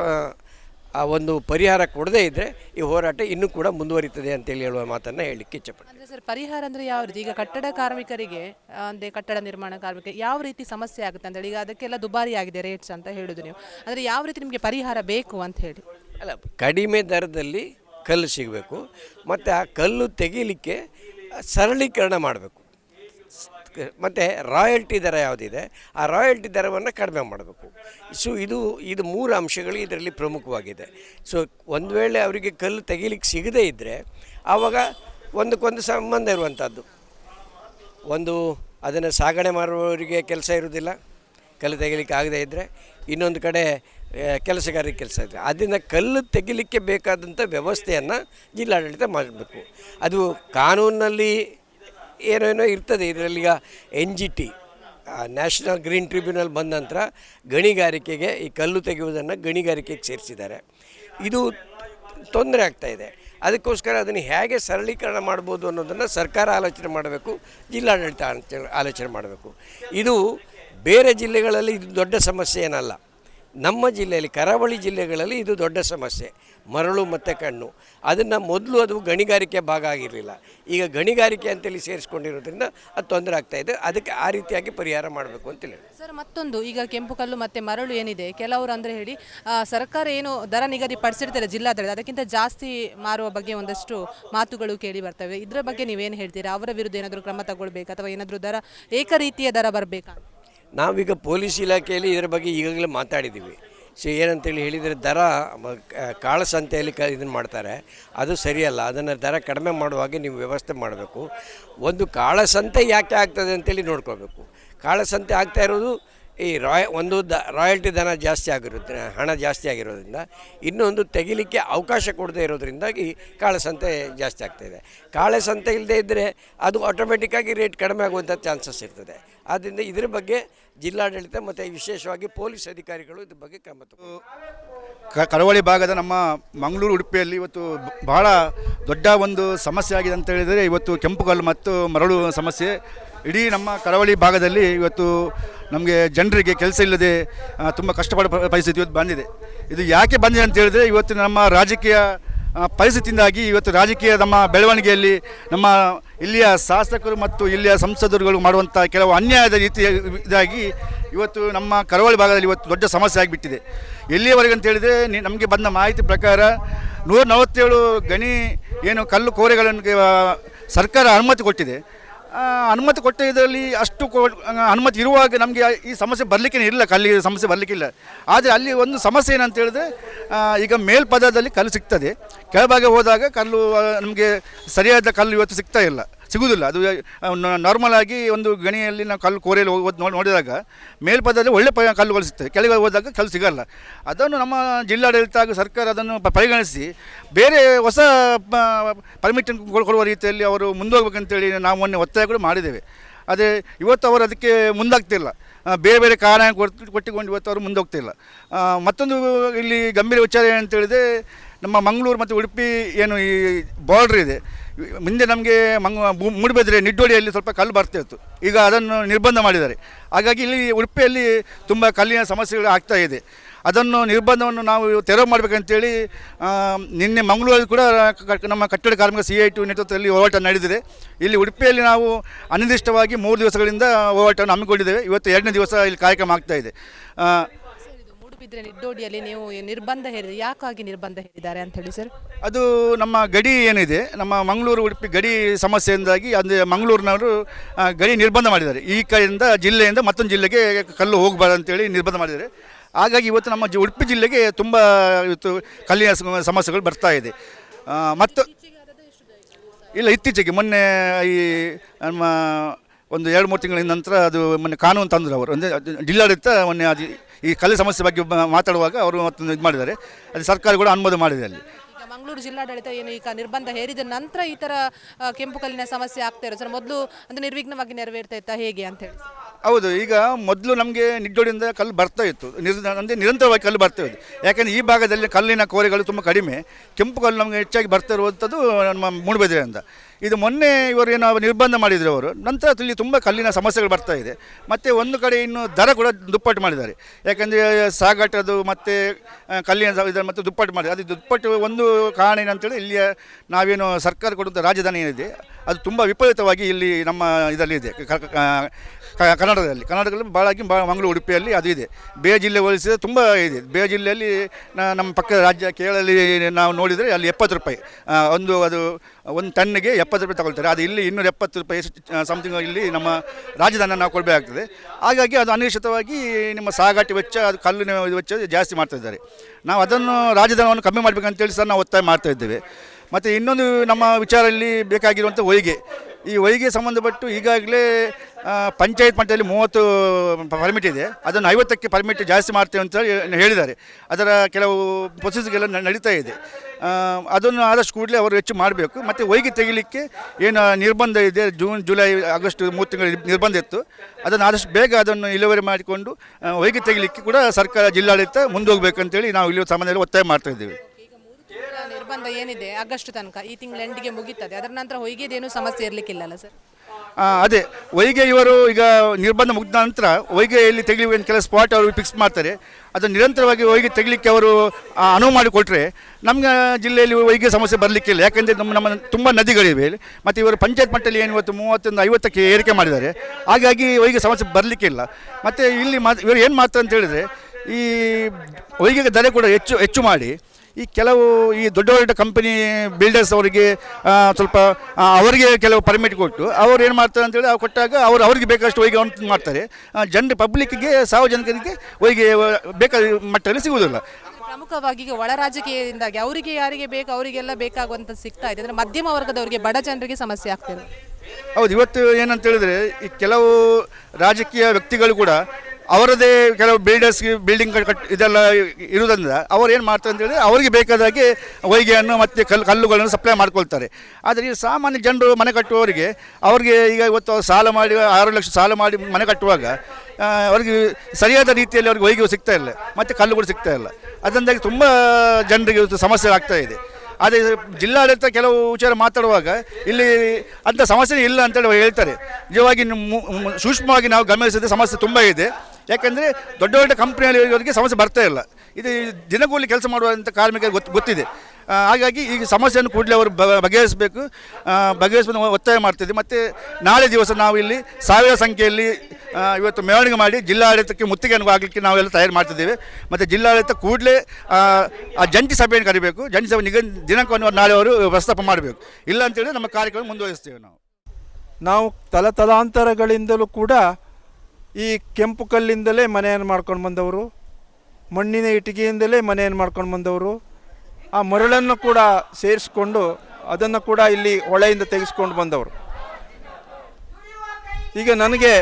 ಆ ಒಂದು ಪರಿಹಾರ ಕೊಡದೇ ಇದ್ದರೆ ಈ ಹೋರಾಟ ಇನ್ನೂ ಕೂಡ ಮುಂದುವರಿತದೆ ಅಂತೇಳಿ ಹೇಳುವ ಮಾತನ್ನು ಹೇಳಲಿಕ್ಕೆ ಇಚ್ಛೆಪಡ್ತೀನಿ. ಅಂದ್ರೆ ಸರ್ ಪರಿಹಾರ ಅಂದ್ರೆ ಯಾವ ರೀತಿ ಈಗ ಕಟ್ಟಡ ಕಾರ್ಮಿಕರಿಗೆ ಅಂದರೆ ಕಟ್ಟಡ ನಿರ್ಮಾಣ ಕಾರ್ಮಿಕ ಯಾವ ರೀತಿ ಸಮಸ್ಯೆ ಆಗುತ್ತೆ ಅಂತ ಹೇಳಿ ಈಗ ಅದಕ್ಕೆಲ್ಲ ದುಬಾರಿ ಆಗಿದೆ ರೇಟ್ಸ್ ಅಂತ ಹೇಳುದು ನೀವು. ಅಂದ್ರೆ ಯಾವ ರೀತಿ ನಿಮಗೆ ಪರಿಹಾರ ಬೇಕು ಅಂತ ಹೇಳಿ? ಅಲ್ಲ ಕಡಿಮೆ ದರದಲ್ಲಿ ಕಲ್ಲು ಸಿಗಬೇಕು ಮತ್ತು ಆ ಕಲ್ಲು ತೆಗೀಲಿಕ್ಕೆ ಸರಳೀಕರಣ ಮಾಡಬೇಕು. ಮತ್ತು ರಾಯಲ್ಟಿ ದರ ಯಾವುದಿದೆ, ಆ ರಾಯಲ್ಟಿ ದರವನ್ನು ಕಡಿಮೆ ಮಾಡಬೇಕು. ಸೊ ಇದು ಇದು ಮೂರು ಅಂಶಗಳು ಇದರಲ್ಲಿ ಪ್ರಮುಖವಾಗಿದೆ. ಸೊ ಒಂದು ವೇಳೆ ಅವರಿಗೆ ಕಲ್ಲು ತೆಗೀಲಿಕ್ಕೆ ಸಿಗದೇ ಇದ್ದರೆ ಆವಾಗ ಒಂದಕ್ಕೊಂದು ಸಂಬಂಧ ಇರುವಂಥದ್ದು ಒಂದು ಅದನ್ನು ಸಾಗಣೆ ಮಾಡುವವರಿಗೆ ಕೆಲಸ ಇರುವುದಿಲ್ಲ, ಕಲ್ಲು ತೆಗಿಲಿಕ್ಕೆ ಆಗದೇ ಇದ್ದರೆ ಇನ್ನೊಂದು ಕಡೆ ಕೆಲಸಗಾರಿಗೆ ಕೆಲಸ ಇದೆ ಅದನ್ನು ಕಲ್ಲು ತೆಗಿಲಿಕ್ಕೆ ಬೇಕಾದಂಥ ವ್ಯವಸ್ಥೆಯನ್ನು ಜಿಲ್ಲಾಡಳಿತ ಮಾಡಬೇಕು. ಅದು ಕಾನೂನಿನಲ್ಲಿ ಏನೇನೋ ಇರ್ತದೆ ಇದರಲ್ಲಿ ಈಗ N G T national green tribunal ಬಂದ ನಂತರ ಗಣಿಗಾರಿಕೆಗೆ ಈ ಕಲ್ಲು ತೆಗೆಯುವುದನ್ನು ಗಣಿಗಾರಿಕೆಗೆ ಸೇರಿಸಿದ್ದಾರೆ. ಇದು ತೊಂದರೆ ಆಗ್ತಾ ಇದೆ. ಅದಕ್ಕೋಸ್ಕರ ಅದನ್ನು ಹೇಗೆ ಸರಳೀಕರಣ ಮಾಡ್ಬೋದು ಅನ್ನೋದನ್ನು ಸರ್ಕಾರ ಆಲೋಚನೆ ಮಾಡಬೇಕು, ಜಿಲ್ಲಾಡಳಿತ ಆಲೋಚನೆ- ಆಲೋಚನೆ ಮಾಡಬೇಕು. ಇದು ಬೇರೆ ಜಿಲ್ಲೆಗಳಲ್ಲಿ ಇದು ದೊಡ್ಡ ಸಮಸ್ಯೆ ಏನಲ್ಲ. ನಮ್ಮ ಜಿಲ್ಲೆಯಲ್ಲಿ, ಕರಾವಳಿ ಜಿಲ್ಲೆಗಳಲ್ಲಿ ಇದು ದೊಡ್ಡ ಸಮಸ್ಯೆ. ಮರಳು ಮತ್ತು ಕಣ್ಣು. ಅದನ್ನು ಮೊದಲು ಅದು ಗಣಿಗಾರಿಕೆ ಭಾಗ ಆಗಿರಲಿಲ್ಲ. ಈಗ ಗಣಿಗಾರಿಕೆ ಅಂತೇಳಿ ಸೇರಿಸ್ಕೊಂಡಿರೋದ್ರಿಂದ ಅದು ತೊಂದರೆ ಆಗ್ತಾ ಇದೆ. ಅದಕ್ಕೆ ಆ ರೀತಿಯಾಗಿ ಪರಿಹಾರ ಮಾಡಬೇಕು ಅಂತೇಳಿ ಸರ್ ಮತ್ತೊಂದು ಈಗ ಕೆಂಪು ಕಲ್ಲು ಮತ್ತು ಮರಳು ಏನಿದೆ? ಕೆಲವರು ಅಂದರೆ ಹೇಳಿ ಸರ್ಕಾರ ಏನು ದರ ನಿಗದಿ ಪಡಿಸಿರ್ತಾರೆ ಜಿಲ್ಲಾಡಳಿತ ಅದಕ್ಕಿಂತ ಜಾಸ್ತಿ ಮಾರುವ ಬಗ್ಗೆ ಒಂದಷ್ಟು ಮಾತುಗಳು ಕೇಳಿ ಬರ್ತವೆ. ಇದರ ಬಗ್ಗೆ ನೀವೇನು ಹೇಳ್ತೀರಾ? ಅವರ ವಿರುದ್ಧ ಏನಾದರೂ ಕ್ರಮ ತಗೊಳ್ಬೇಕು? ಅಥವಾ ಏನಾದರೂ ದರ ಏಕರೀತಿಯ ದರ ಬರಬೇಕಾ? ನಾವೀಗ ಪೊಲೀಸ್ ಇಲಾಖೆಯಲ್ಲಿ ಇದರ ಬಗ್ಗೆ ಈಗಾಗಲೇ ಮಾತಾಡಿದ್ದೀವಿ. ಸೊ ಏನಂತೇಳಿ ಹೇಳಿದರೆ ದರ ಕಾಳಸಂತೆಯಲ್ಲಿ ಕ ಇದನ್ನು ಮಾಡ್ತಾರೆ. ಅದು ಸರಿಯಲ್ಲ. ಅದನ್ನು ದರ ಕಡಿಮೆ ಮಾಡುವಾಗೆ ನೀವು ವ್ಯವಸ್ಥೆ ಮಾಡಬೇಕು. ಒಂದು ಕಾಳಸಂತೆ ಯಾಕೆ ಆಗ್ತದೆ ಅಂತೇಳಿ ನೋಡ್ಕೋಬೇಕು. ಕಾಳಸಂತೆ ಆಗ್ತಾ ಇರೋದು ಈ ರಾಯ್, ಒಂದು ದ, ರಾಯಲ್ಟಿ ದನ ಜಾಸ್ತಿ ಆಗಿರುತ್ತೆ, ಹಣ ಜಾಸ್ತಿ ಆಗಿರೋದ್ರಿಂದ. ಇನ್ನೊಂದು ತೆಗಿಲಿಕ್ಕೆ ಅವಕಾಶ ಕೊಡದೇ ಇರೋದ್ರಿಂದಾಗಿ ಕಾಳಸಂತೆ ಜಾಸ್ತಿ ಆಗ್ತಾಯಿದೆ ಕಾಳಸಂತೆ ಇಲ್ಲದೇ ಇದ್ದರೆ ಅದು ಆಟೋಮೆಟಿಕ್ಕಾಗಿ ರೇಟ್ ಕಡಿಮೆ ಆಗುವಂಥ ಚಾನ್ಸಸ್ ಇರ್ತದೆ. ಆದ್ದರಿಂದ ಇದರ ಬಗ್ಗೆ ಜಿಲ್ಲಾಡಳಿತ ಮತ್ತು ವಿಶೇಷವಾಗಿ ಪೊಲೀಸ್ ಅಧಿಕಾರಿಗಳು ಇದ್ರ ಬಗ್ಗೆ ಕ್ರಮ ಕ- ಕರಾವಳಿ ಭಾಗದ ನಮ್ಮ ಮಂಗಳೂರು, ಉಡುಪಿಯಲ್ಲಿ ಇವತ್ತು ಬಹಳ ದೊಡ್ಡ ಒಂದು ಸಮಸ್ಯೆ ಆಗಿದೆ ಅಂತ ಹೇಳಿದರೆ ಇವತ್ತು ಕೆಂಪುಗಲ್ಲು ಮತ್ತು ಮರಳು ಸಮಸ್ಯೆ. ಇಡೀ ನಮ್ಮ ಕರಾವಳಿ ಭಾಗದಲ್ಲಿ ಇವತ್ತು ನಮಗೆ ಜನರಿಗೆ ಕೆಲಸ ಇಲ್ಲದೆ ತುಂಬ ಕಷ್ಟಪಡ ಪರಿಸ್ಥಿತಿ ಇವತ್ತು ಬಂದಿದೆ. ಇದು ಯಾಕೆ ಬಂದಿದೆ ಅಂತ ಹೇಳಿದರೆ ಇವತ್ತು ನಮ್ಮ ರಾಜಕೀಯ ಪರಿಸ್ಥಿತಿಯಿಂದಾಗಿ ಇವತ್ತು ರಾಜಕೀಯ ನಮ್ಮ ಬೆಳವಣಿಗೆಯಲ್ಲಿ ನಮ್ಮ ಇಲ್ಲಿಯ ಶಾಸಕರು ಮತ್ತು ಇಲ್ಲಿಯ ಸಂಸದರುಗಳು ಮಾಡುವಂಥ ಕೆಲವು ಅನ್ಯಾಯದ ರೀತಿ ಇದಾಗಿ ಇವತ್ತು ನಮ್ಮ ಕರಾವಳಿ ಭಾಗದಲ್ಲಿ ಇವತ್ತು ದೊಡ್ಡ ಸಮಸ್ಯೆ ಆಗಿಬಿಟ್ಟಿದೆ. ಎಲ್ಲಿಯವರೆಗೆ ಅಂತ ಹೇಳಿದರೆ ನಮಗೆ ಬಂದ ಮಾಹಿತಿ ಪ್ರಕಾರ ನೂರ ನಲವತ್ತೇಳು ಗಣಿ ಏನು ಕಲ್ಲು ಕೋರೆಗಳನ್ನು ಸರ್ಕಾರ ಅನುಮತಿ ಕೊಟ್ಟಿದೆ. ಅನುಮತಿ ಕೊಟ್ಟ ಇದರಲ್ಲಿ ಅಷ್ಟು ಅನುಮತಿ ಇರುವಾಗ ನಮಗೆ ಈ ಸಮಸ್ಯೆ ಬರಲಿಕ್ಕೆ ಇಲ್ಲ ಕಲ್ಲಿ ಸಮಸ್ಯೆ ಬರಲಿಕ್ಕಿಲ್ಲ. ಆದರೆ ಅಲ್ಲಿ ಒಂದು ಸಮಸ್ಯೆ ಏನಂತ ಹೇಳಿದ್ರೆ ಈಗ ಮೇಲ್ಪದದಲ್ಲಿ ಕಲ್ಲು ಸಿಗ್ತದೆ. ಕೆಳಭಾಗ ಹೋದಾಗ ಕಲ್ಲು ನಮಗೆ ಸರಿಯಾದ ಕಲ್ಲು ಇವತ್ತು ಸಿಗ್ತಾ ಇಲ್ಲ. ಸಿಗುವುದಿಲ್ಲ ಅದು ನಾರ್ಮಲ್ ಆಗಿ ಒಂದು ಗಣಿಯಲ್ಲಿ ನಾವು ಕಲ್ಲು ಕೋರೆಯಲ್ಲಿ ಹೋಗೋದು ನೋಡಿ ನೋಡಿದಾಗ ಮೇಲ್ಪದದಲ್ಲಿ ಒಳ್ಳೆ ಪ, ಕಲ್ಲುಗಳು ಸಿಗ್ತವೆ. ಕೆಳಗೆ ಹೋದಾಗ ಕಲ್ಲು ಸಿಗಲ್ಲ. ಅದನ್ನು ನಮ್ಮ ಜಿಲ್ಲಾಡಳಿತ ಹಾಗೂ ಸರ್ಕಾರ ಅದನ್ನು ಪರಿಗಣಿಸಿ ಬೇರೆ ಹೊಸ ಪರ್ಮಿಟ್ ಕೊಡುವ ರೀತಿಯಲ್ಲಿ ಅವರು ಮುಂದೋಗ್ಬೇಕಂತೇಳಿ ನಾವು ಮೊನ್ನೆ ಒತ್ತಾಯ ಕೂಡ ಮಾಡಿದ್ದೇವೆ. ಅದೇ, ಇವತ್ತು ಅವರು ಅದಕ್ಕೆ ಮುಂದಾಗ್ತಿಲ್ಲ. ಬೇರೆ ಬೇರೆ ಕಾರಣ ಕೊಟ್ಟು ಕೊಟ್ಟಿಕೊಂಡು ಇವತ್ತು ಅವರು ಮುಂದೋಗ್ತಿಲ್ಲ ಮತ್ತೊಂದು ಇಲ್ಲಿ ಗಂಭೀರ ವಿಚಾರ ಏನು ಹೇಳಿದ್ರೆ, ನಮ್ಮ ಮಂಗಳೂರು ಮತ್ತು ಉಡುಪಿ ಏನು ಈ ಬಾರ್ಡ್ರ್ ಇದೆ. ಮುಂದೆ ನಮಗೆ ಮಂಗ ಮೂಡಿಬೆದ್ರೆ ನಿಡ್ಡೋಳಿಯಲ್ಲಿ ಸ್ವಲ್ಪ ಕಲ್ಲು ಬರ್ತಾ ಇತ್ತು. ಈಗ ಅದನ್ನು ನಿರ್ಬಂಧ ಮಾಡಿದ್ದಾರೆ. ಹಾಗಾಗಿ ಇಲ್ಲಿ ಉಡುಪಿಯಲ್ಲಿ ತುಂಬ ಕಲ್ಲಿನ ಸಮಸ್ಯೆಗಳು ಆಗ್ತಾ ಇದೆ. ಅದನ್ನು ನಿರ್ಬಂಧವನ್ನು ನಾವು ತೆರವು ಮಾಡಬೇಕಂತೇಳಿ ನಿನ್ನೆ ಮಂಗಳೂರಲ್ಲಿ ಕೂಡ ನಮ್ಮ ಕಟ್ಟಡ ಕಾರ್ಮಿಕ ಸಿ ಐ ಟಿ ನೇತೃತ್ವದಲ್ಲಿ ಹೋರಾಟ ನಡೆದಿದೆ. ಇಲ್ಲಿ ಉಡುಪಿಯಲ್ಲಿ ನಾವು ಅನಿರ್ದಿಷ್ಟವಾಗಿ ಮೂರು ದಿವಸಗಳಿಂದ ಹೋರಾಟವನ್ನು ಹಮ್ಮಿಕೊಂಡಿದ್ದೇವೆ. ಇವತ್ತು ಎರಡನೇ ದಿವಸ ಇಲ್ಲಿ ಕಾರ್ಯಕ್ರಮ ಆಗ್ತಾ ಇದೆ. ನಿಡ್ಡೋಡಿಯಲ್ಲಿ ನೀವು ನಿರ್ಬಂಧ ಯಾಕಾಗಿ ನಿರ್ಬಂಧ ಹೇರಿದ್ದಾರೆ ಅಂತ ಹೇಳಿ ಸರ್? ಅದು ನಮ್ಮ ಗಡಿ ಏನಿದೆ ನಮ್ಮ ಮಂಗಳೂರು ಉಡುಪಿ ಗಡಿ ಸಮಸ್ಯೆಯಿಂದಾಗಿ ಅಂದರೆ ಮಂಗಳೂರಿನವರು ಗಡಿ ನಿರ್ಬಂಧ ಮಾಡಿದ್ದಾರೆ. ಈ ಕಡೆಯಿಂದ ಜಿಲ್ಲೆಯಿಂದ ಮತ್ತೊಂದು ಜಿಲ್ಲೆಗೆ ಕಲ್ಲು ಹೋಗಬಾರ್ದು ಅಂತೇಳಿ ನಿರ್ಬಂಧ ಮಾಡಿದ್ದಾರೆ. ಹಾಗಾಗಿ ಇವತ್ತು ನಮ್ಮ ಉಡುಪಿ ಜಿಲ್ಲೆಗೆ ತುಂಬ ಇವತ್ತು ಕಲ್ಲಿನ ಸಮ- ಸಮಸ್ಯೆಗಳು ಬರ್ತಾ ಇದೆ. ಮತ್ತು ಇಲ್ಲ, ಇತ್ತೀಚೆಗೆ ಮೊನ್ನೆ ಈ ನಮ್ಮ ಒಂದು ಎರಡು ಮೂರು ತಿಂಗಳಿನ ನಂತರ ಅದು ಮೊನ್ನೆ ಕಾನೂನು ತಂದರು ಅವರು. ಅಂದರೆ ಅದು ಜಿಲ್ಲಾಡಳಿತ ಮೊನ್ನೆ ಅದು ಈ ಕಲೆ ಸಮಸ್ಯೆ ಬಗ್ಗೆ ಮಾತಾಡುವಾಗ ಅವರು ಮತ್ತೊಂದು ಇದು ಮಾಡಿದ್ದಾರೆ. ಅದು ಸರ್ಕಾರ ಕೂಡ ಅನುಮೋದನೆ ಮಾಡಿದೆ ಅಲ್ಲಿ. ಮಂಗಳೂರು ಜಿಲ್ಲಾಡಳಿತ ಏನು ಈಗ ನಿರ್ಬಂಧ ಹೇರಿದ ನಂತರ ಈ ಥರ ಕೆಂಪು ಕಲ್ಲಿನ ಸಮಸ್ಯೆ ಆಗ್ತಾ ಇರೋದು. ಸರ್, ಮೊದಲು ಅಂದ್ರೆ ನಿರ್ವಿಘ್ನವಾಗಿ ನೆರವೇರ್ತಾ ಇತ್ತಾ ಹೇಗೆ ಅಂತ ಹೇಳಿ? ಹೌದು, ಈಗ ಮೊದಲು ನಮಗೆ ನಿಡ್ಡೋಡಿಯಿಂದ ಕಲ್ಲು ಬರ್ತಾ ಇತ್ತು. ಅಂದರೆ ನಿರಂತರವಾಗಿ ಕಲ್ಲು ಬರ್ತಾ ಇತ್ತು. ಯಾಕೆಂದರೆ ಈ ಭಾಗದಲ್ಲಿ ಕಲ್ಲಿನ ಕೋರೆಗಳು ತುಂಬ ಕಡಿಮೆ. ಕೆಂಪು ಕಲ್ಲು ನಮಗೆ ಹೆಚ್ಚಾಗಿ ಬರ್ತಾ ಇರುವಂಥದ್ದು ನಮ್ಮ ಮೂಡುಬಿದಿರೆಯಿಂದ. ಇದು ಮೊನ್ನೆ ಇವರು ಏನೋ ನಿರ್ಬಂಧ ಮಾಡಿದರು ಅವರು. ನಂತರ ಇಲ್ಲಿ ತುಂಬ ಕಲ್ಲಿನ ಸಮಸ್ಯೆಗಳು ಬರ್ತಾ ಇದೆ. ಮತ್ತು ಒಂದು ಕಡೆ ಇನ್ನು ದರ ಕೂಡ ದುಪ್ಪಟ್ಟು ಮಾಡಿದ್ದಾರೆ. ಯಾಕಂದರೆ ಸಾಗಾಟದು ಮತ್ತು ಕಲ್ಲಿನ ಇದರ ಮತ್ತು ದುಪ್ಪಟ್ಟು ಮಾಡಿದೆ ಅದು ದುಪ್ಪಟ್ಟು ಒಂದು ಕಾರಣ ಏನಂತೇಳಿ ಇಲ್ಲಿಯ ನಾವೇನು ಸರ್ಕಾರ ಕೊಡುವಂಥ ರಾಜಧಾನಿ ಏನಿದೆ ಅದು ತುಂಬ ವಿಪರೀತವಾಗಿ ಇಲ್ಲಿ ನಮ್ಮ ಇದರಲ್ಲಿ ಇದೆ. ಕರ್ನಾಟಕದಲ್ಲಿ. ಭಾಳ ಭಾಳಾಗಿ ಬಾ, ಮಂಗಳೂರು, ಉಡುಪಿಯಲ್ಲಿ ಅದು ಇದೆ. ಬೇ ಜಿಲ್ಲೆ ಹೋಲಿಸಿದರೆ ತುಂಬ ಇದೆ. ಬೇ ಜಿಲ್ಲೆಯಲ್ಲಿ ನಮ್ಮ ಪಕ್ಕದ ರಾಜ್ಯ ಕೇರಳಲ್ಲಿ ನಾವು ನೋಡಿದರೆ ಅಲ್ಲಿ ಎಪ್ಪತ್ತು ರೂಪಾಯಿ ಒಂದು ಅದು, ಒಂದು ಟನ್ಗೆ ಎಪ್ಪತ್ತು ರೂಪಾಯಿ ತಗೊಳ್ತಾರೆ. ಅದು ಇಲ್ಲಿ ಇನ್ನೂರ ಎಪ್ಪತ್ತು ರೂಪಾಯಿ ಸಮಥಿಂಗ್ ಇಲ್ಲಿ ನಮ್ಮ ರಾಜಧಾನಿ ನಾವು ಕೊಡಬೇಕಾಗ್ತದೆ. ಹಾಗಾಗಿ ಅದು ಅನಿಶ್ಚಿತವಾಗಿ ನಿಮ್ಮ ಸಾಗಾಟ ವೆಚ್ಚ, ಅದು ಕಲ್ಲಿನ ವೆಚ್ಚ ಜಾಸ್ತಿ ಮಾಡ್ತಾ ಇದ್ದಾರೆ. ನಾವು ಅದನ್ನು ರಾಜಧಾನವನ್ನು ಕಮ್ಮಿ ಮಾಡಬೇಕಂತೇಳಿ ಸಹ ನಾವು ಒತ್ತಾಯ ಮಾಡ್ತಾ ಇದ್ದೇವೆ. ಮತ್ತು ಇನ್ನೊಂದು ನಮ್ಮ ವಿಚಾರದಲ್ಲಿ ಬೇಕಾಗಿರುವಂಥ ಹೊಯ್ಗೆ. ಈ ಹೊಯ್ಗೆ ಸಂಬಂಧಪಟ್ಟು ಈಗಾಗಲೇ ಪಂಚಾಯತ್ ಮಟ್ಟದಲ್ಲಿ ಮೂವತ್ತು ಪರ್ಮಿಟ್ ಇದೆ. ಅದನ್ನು ಐವತ್ತಕ್ಕೆ ಪರ್ಮಿಟ್ ಜಾಸ್ತಿ ಮಾಡ್ತೇವೆ ಅಂತ ಹೇಳಿದ್ದಾರೆ. ಅದರ ಕೆಲವು ಪ್ರೊಸೆಸ್ಗೆಲ್ಲ ನಡೀತಾ ಇದೆ. ಅದನ್ನು ಆದಷ್ಟು ಕೂಡಲೇ ಅವರು ಹೆಚ್ಚು ಮಾಡಬೇಕು. ಮತ್ತು ಹೊಯ್ಗೆ ತೆಗಿಲಿಕ್ಕೆ ಏನು ನಿರ್ಬಂಧ ಇದೆ, ಜೂನ್, ಜುಲೈ, ಆಗಸ್ಟ್ ಮೂರು ತಿಂಗಳು ನಿರ್ಬಂಧ ಇತ್ತು. ಅದನ್ನು ಆದಷ್ಟು ಬೇಗ ಅದನ್ನು ಇಳುವರಿ ಮಾಡಿಕೊಂಡು ಹೊಯ್ಗೆ ತೆಗಿಲಿಕ್ಕೆ ಕೂಡ ಸರ್ಕಾರ, ಜಿಲ್ಲಾಡಳಿತ ಮುಂದೋಗಬೇಕಂತೇಳಿ ನಾವು ಇಲ್ಲಿ ಸಂಬಂಧದಲ್ಲಿ ಒತ್ತಾಯ ಮಾಡ್ತಾ ಇದ್ದೀವಿ. ನಿರ್ಬಂಧ ಏನಿದೆ ಆಗಸ್ಟ್ ತನಕ? ಈ ತಿಂಗಳ ಎಂಡಿಗೆ ಮುಗೀತದೆ. ಅದರ ನಂತರ ಹೊಯ್ಗೆದೇನು ಸಮಸ್ಯೆ ಇರ್ಲಿಕ್ಕಿಲ್ಲಲ್ಲ ಸರ್? ಆ, ಅದೇ ಹೊಯ್ಗೆ ಇವರು ಈಗ ನಿರ್ಬಂಧ ಮುಗಿದ ನಂತರ ಹೊಯ್ಗೆಯಲ್ಲಿ ತೆಗಲಿ ಕೆಲವು ಸ್ಪಾಟ್ ಅವರು ಫಿಕ್ಸ್ ಮಾಡ್ತಾರೆ. ಅದು ನಿರಂತರವಾಗಿ ಹೊಯ್ಗೆ ತೆಗಿಲಿಕ್ಕೆ ಅವರು ಅನುವು ಮಾಡಿಕೊಟ್ರೆ ನಮ್ಮ ಜಿಲ್ಲೆಯಲ್ಲಿ ಹೊಯ್ಗೆ ಸಮಸ್ಯೆ ಬರಲಿಕ್ಕಿಲ್ಲ. ಯಾಕೆಂದರೆ ನಮ್ಮ ನಮ್ಮ ತುಂಬ ನದಿಗಳಿವೆ. ಮತ್ತು ಇವರು ಪಂಚಾಯತ್ ಮಟ್ಟದಲ್ಲಿ ಏನು ಇವತ್ತು ಮೂವತ್ತೊಂದು ಐವತ್ತಕ್ಕೆ ಏರಿಕೆ ಮಾಡಿದ್ದಾರೆ. ಹಾಗಾಗಿ ಹೊಯ್ಗೆ ಸಮಸ್ಯೆ ಬರಲಿಕ್ಕಿಲ್ಲ. ಮತ್ತು ಇಲ್ಲಿ ಮಾ ಇವರು ಏನು ಮಾತು ಅಂತ ಹೇಳಿದರೆ ಈ ಹೊಯ್ಗೆಗೆ ದರ ಕೂಡ ಹೆಚ್ಚು ಹೆಚ್ಚು ಮಾಡಿ ಈ ಕೆಲವು ಈ ದೊಡ್ಡ ದೊಡ್ಡ ಕಂಪನಿ ಬಿಲ್ಡರ್ಸ್ ಅವರಿಗೆ ಸ್ವಲ್ಪ ಅವರಿಗೆ ಕೆಲವು ಪರ್ಮಿಟ್ ಕೊಟ್ಟು ಅವ್ರು ಏನು ಮಾಡ್ತಾರೆ ಅಂತೇಳಿ ಅವ್ರು ಕೊಟ್ಟಾಗ ಅವರು ಅವ್ರಿಗೆ ಬೇಕಷ್ಟು ಹೊಯ್ಗೆ ಅಂತ ಮಾಡ್ತಾರೆ. ಜನರು ಪಬ್ಲಿಕ್ಗೆ ಸಾರ್ವಜನಿಕರಿಗೆ ಹೊಯ್ಗೆ ಬೇಕಾದ ಮಟ್ಟದಲ್ಲಿ ಸಿಗುವುದಿಲ್ಲ. ಪ್ರಮುಖವಾಗಿ ಈಗ ಒಳ ರಾಜಕೀಯದಿಂದಾಗಿ ಅವರಿಗೆ ಯಾರಿಗೆ ಬೇಕು ಅವರಿಗೆಲ್ಲ ಬೇಕಾಗುವಂಥ ಸಿಗ್ತಾ ಇದೆ. ಅಂದರೆ ಮಧ್ಯಮ ವರ್ಗದವರಿಗೆ ಬಡ ಜನರಿಗೆ ಸಮಸ್ಯೆ ಆಗ್ತಿದೆ ಹೌದು ಇವತ್ತು ಏನಂತ ಹೇಳಿದರೆ ಈ ಕೆಲವು ರಾಜಕೀಯ ವ್ಯಕ್ತಿಗಳು ಕೂಡ ಅವರದೇ ಕೆಲವು ಬಿಲ್ಡರ್ಸ್ ಬಿಲ್ಡಿಂಗ್ ಕಟ್ ಇದೆಲ್ಲ ಇರುವುದರಿಂದ ಅವ್ರು ಏನು ಮಾಡ್ತಾರೆ ಅಂತೇಳಿ ಅವರಿಗೆ ಬೇಕಾದಾಗೆ ಹೊಯ್ಗೆಯನ್ನು ಮತ್ತು ಕಲ್ಲು ಕಲ್ಲುಗಳನ್ನು ಸಪ್ಲೈ ಮಾಡ್ಕೊಳ್ತಾರೆ. ಆದರೆ ಈ ಸಾಮಾನ್ಯ ಜನರು ಮನೆ ಕಟ್ಟುವವರಿಗೆ ಅವ್ರಿಗೆ ಈಗ ಇವತ್ತು ಸಾಲ ಮಾಡಿ ಆರು ಲಕ್ಷ ಸಾಲ ಮಾಡಿ ಮನೆ ಕಟ್ಟುವಾಗ ಅವರಿಗೆ ಸರಿಯಾದ ರೀತಿಯಲ್ಲಿ ಅವ್ರಿಗೆ ಹೊಯ್ಗೆ ಸಿಗ್ತಾ ಇಲ್ಲ, ಮತ್ತು ಕಲ್ಲುಗಳು ಸಿಗ್ತಾ ಇಲ್ಲ. ಅದರಿಂದಾಗಿ ತುಂಬ ಜನರಿಗೆ ಇವತ್ತು ಸಮಸ್ಯೆ ಆಗ್ತಾ ಇದೆ. ಆದರೆ ಜಿಲ್ಲಾಡಳಿತ ಕೆಲವು ವಿಚಾರ ಮಾತಾಡುವಾಗ ಇಲ್ಲಿ ಅಂಥ ಸಮಸ್ಯೆ ಇಲ್ಲ ಅಂತೇಳಿ ಹೇಳ್ತಾರೆ. ನಿಜವಾಗಿ ಸೂಕ್ಷ್ಮವಾಗಿ ನಾವು ಗಮನಿಸಿದ ಸಮಸ್ಯೆ ತುಂಬ ಇದೆ. ಯಾಕೆಂದರೆ ದೊಡ್ಡ ದೊಡ್ಡ ಕಂಪ್ನಿಯವರಿಗೆ ಸಮಸ್ಯೆ ಬರ್ತಾ ಇಲ್ಲ. ಇದು ದಿನಗೂಲಿ ಕೆಲಸ ಮಾಡುವಂಥ ಕಾರ್ಮಿಕರಿಗೆ ಗೊತ್ತು ಗೊತ್ತಿದೆ. ಹಾಗಾಗಿ ಈಗ ಸಮಸ್ಯೆಯನ್ನು ಕೂಡಲೇ ಅವರು ಬಗೆಹರಿಸಬೇಕು. ಬಗೆಹರಿಸಬೇಕು ಒತ್ತಾಯ ಮಾಡ್ತಿದ್ದೆ. ಮತ್ತು ನಾಳೆ ದಿವಸ ನಾವು ಇಲ್ಲಿ ಸಾವಿರ ಸಂಖ್ಯೆಯಲ್ಲಿ ಇವತ್ತು ಮೆರವಣಿಗೆ ಮಾಡಿ ಜಿಲ್ಲಾಡಳಿತಕ್ಕೆ ಮುತ್ತಿಗೆ ಆಗಲಿಕ್ಕೆ ನಾವೆಲ್ಲ ತಯಾರು ಮಾಡ್ತಿದ್ದೇವೆ. ಮತ್ತು ಜಿಲ್ಲಾಡಳಿತ ಕೂಡಲೇ, ಆ ಜಂಟಿ ಸಭೆಯನ್ನು ಕರಿಬೇಕು. ಜಂಟಿ ಸಭೆ ನಿಗ, ದಿನಾಂಕವನ್ನು ನಾಳೆ ಅವರು ಪ್ರಸ್ತಾಪ ಮಾಡಬೇಕು. ಇಲ್ಲ ಅಂತೇಳಿ ನಮ್ಮ ಕಾರ್ಯಕ್ರಮ ಮುಂದುವರಿಸ್ತೇವೆ ನಾವು. ನಾವು ತಲತಲಾಂತರಗಳಿಂದಲೂ ಕೂಡ ಈ ಕೆಂಪು ಕಲ್ಲಿಂದಲೇ ಮನೆಯನ್ನು ಮಾಡ್ಕೊಂಡು ಬಂದವರು, ಮಣ್ಣಿನ ಇಟ್ಟಿಗೆಯಿಂದಲೇ ಮನೆಯನ್ನು ಮಾಡ್ಕೊಂಡು ಬಂದವರು. ಆ ಮರಳನ್ನು ಕೂಡ ಸೇರಿಸ್ಕೊಂಡು ಅದನ್ನು ಕೂಡ ಇಲ್ಲಿ ಹೊಳೆಯಿಂದ ತೆಗೆಸ್ಕೊಂಡು ಬಂದವರು. ಈಗ ನನಗೆ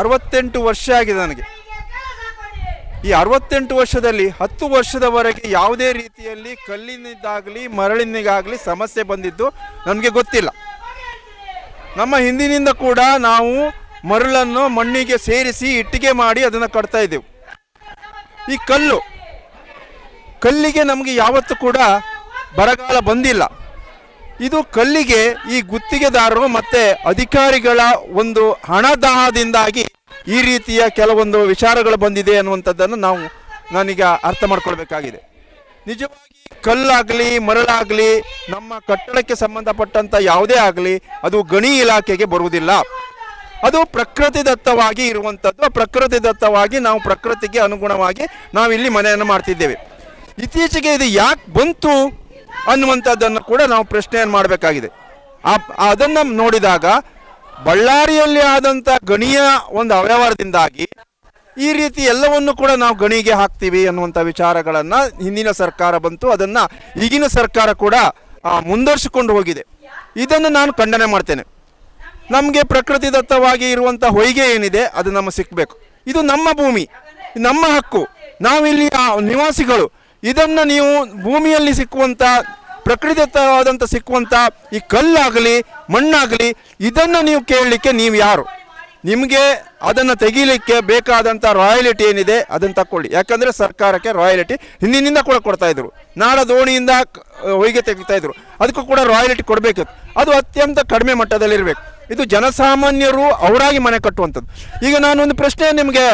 ಅರವತ್ತೆಂಟು ವರ್ಷ ಆಗಿದೆ ನನಗೆ. ಈ ಅರವತ್ತೆಂಟು ವರ್ಷದಲ್ಲಿ ಹತ್ತು ವರ್ಷದವರೆಗೆ ಯಾವುದೇ ರೀತಿಯಲ್ಲಿ ಕಲ್ಲಿನಿಂದಾಗಲಿ, ಮರಳಿನಿಗಾಗಲಿ ಸಮಸ್ಯೆ ಬಂದಿದ್ದು ನನಗೆ ಗೊತ್ತಿಲ್ಲ. ನಮ್ಮ ಹಿಂದಿನಿಂದ ಕೂಡ ನಾವು ಮರಳನ್ನು ಮಣ್ಣಿಗೆ ಸೇರಿಸಿ ಇಟ್ಟಿಗೆ ಮಾಡಿ ಅದನ್ನು ಕಟ್ತಾ ಇದ್ದೆವು. ಈ ಕಲ್ಲು, ಕಲ್ಲಿಗೆ ನಮಗೆ ಯಾವತ್ತೂ ಕೂಡ ಬರಗಾಲ ಬಂದಿಲ್ಲ. ಇದು ಕಲ್ಲಿಗೆ ಈ ಗುತ್ತಿಗೆದಾರರು ಮತ್ತೆ ಅಧಿಕಾರಿಗಳ ಒಂದು ಹಣದಾಹದಿಂದಾಗಿ ಈ ರೀತಿಯ ಕೆಲವೊಂದು ವಿಚಾರಗಳು ಬಂದಿದೆ ಅನ್ನುವಂಥದ್ದನ್ನು ನಾವು ನಾನೀಗ ಅರ್ಥ ಮಾಡ್ಕೊಳ್ಬೇಕಾಗಿದೆ. ನಿಜವಾಗಿ ಕಲ್ಲಾಗಲಿ, ಮರಳಾಗಲಿ, ನಮ್ಮ ಕಟ್ಟಡಕ್ಕೆ ಸಂಬಂಧಪಟ್ಟಂಥ ಯಾವುದೇ ಆಗಲಿ ಅದು ಗಣಿ ಇಲಾಖೆಗೆ ಬರುವುದಿಲ್ಲ. ಅದು ಪ್ರಕೃತಿ ದತ್ತವಾಗಿ ಇರುವಂಥದ್ದು ಪ್ರಕೃತಿ ದತ್ತವಾಗಿ ನಾವು ಪ್ರಕೃತಿಗೆ ಅನುಗುಣವಾಗಿ ನಾವಿಲ್ಲಿ ಮನೆಯನ್ನು ಮಾಡ್ತಿದ್ದೇವೆ. ಇತ್ತೀಚೆಗೆ ಇದು ಯಾಕೆ ಬಂತು ಅನ್ನುವಂಥದ್ದನ್ನು ಕೂಡ ನಾವು ಪ್ರಶ್ನೆಯನ್ನು ಮಾಡಬೇಕಾಗಿದೆ. ಆ, ಅದನ್ನು ನೋಡಿದಾಗ ಬಳ್ಳಾರಿಯಲ್ಲಿ ಆದಂಥ ಗಣಿಯ ಒಂದು ಅವ್ಯವಹಾರದಿಂದಾಗಿ ಈ ರೀತಿ ಎಲ್ಲವನ್ನು ಕೂಡ ನಾವು ಗಣಿಗೆ ಹಾಕ್ತೀವಿ ಅನ್ನುವಂಥ ವಿಚಾರಗಳನ್ನು ಹಿಂದಿನ ಸರ್ಕಾರ ಬಂತು. ಅದನ್ನು ಈಗಿನ ಸರ್ಕಾರ ಕೂಡ ಮುಂದುವರಿಸಿಕೊಂಡು ಹೋಗಿದೆ. ಇದನ್ನು ನಾನು ಖಂಡನೆ ಮಾಡ್ತೇನೆ. ನಮಗೆ ಪ್ರಕೃತಿದತ್ತವಾಗಿ ಇರುವಂಥ ಹೊಯ್ಗೆ ಏನಿದೆ, ಅದು ನಮಗೆ ಸಿಕ್ಕಬೇಕು ಇದು ನಮ್ಮ ಭೂಮಿ, ನಮ್ಮ ಹಕ್ಕು. ನಾವಿಲ್ಲಿ ನಿವಾಸಿಗಳು. ಇದನ್ನು ನೀವು ಭೂಮಿಯಲ್ಲಿ ಸಿಕ್ಕುವಂಥ ಪ್ರಕೃತಿದತ್ತವಾದಂಥ ಸಿಕ್ಕುವಂಥ ಈ ಕಲ್ಲಾಗಲಿ, ಮಣ್ಣಾಗಲಿ, ಇದನ್ನು ನೀವು ಕೇಳಲಿಕ್ಕೆ ನೀವು ಯಾರು? ನಿಮಗೆ ಅದನ್ನು ತೆಗೀಲಿಕ್ಕೆ ಬೇಕಾದಂಥ ರಾಯಲಿಟಿ ಏನಿದೆ, ಅದನ್ನು ತಕ್ಕೊಳ್ಳಿ. ಯಾಕಂದರೆ ಸರ್ಕಾರಕ್ಕೆ ರಾಯಲಿಟಿ ಹಿಂದಿನಿಂದ ಕೂಡ ಕೊಡ್ತಾ ಇದ್ರು. ನಾಡ ದೋಣಿಯಿಂದ ಹೊಯ್ಗೆ ತೆಗಿತಾ ಇದ್ರು. ಅದಕ್ಕೂ ಕೂಡ ರಾಯಲಿಟಿ ಕೊಡಬೇಕಿತ್ತು. ಅದು ಅತ್ಯಂತ ಕಡಿಮೆ ಮಟ್ಟದಲ್ಲಿರಬೇಕು. ಇದು ಜನಸಾಮಾನ್ಯರು ಅವರಾಗಿ ಮನೆ ಕಟ್ಟುವಂಥದ್ದು. ಈಗ ನಾನು ಒಂದು ಪ್ರಶ್ನೆ ನಿಮಗೆ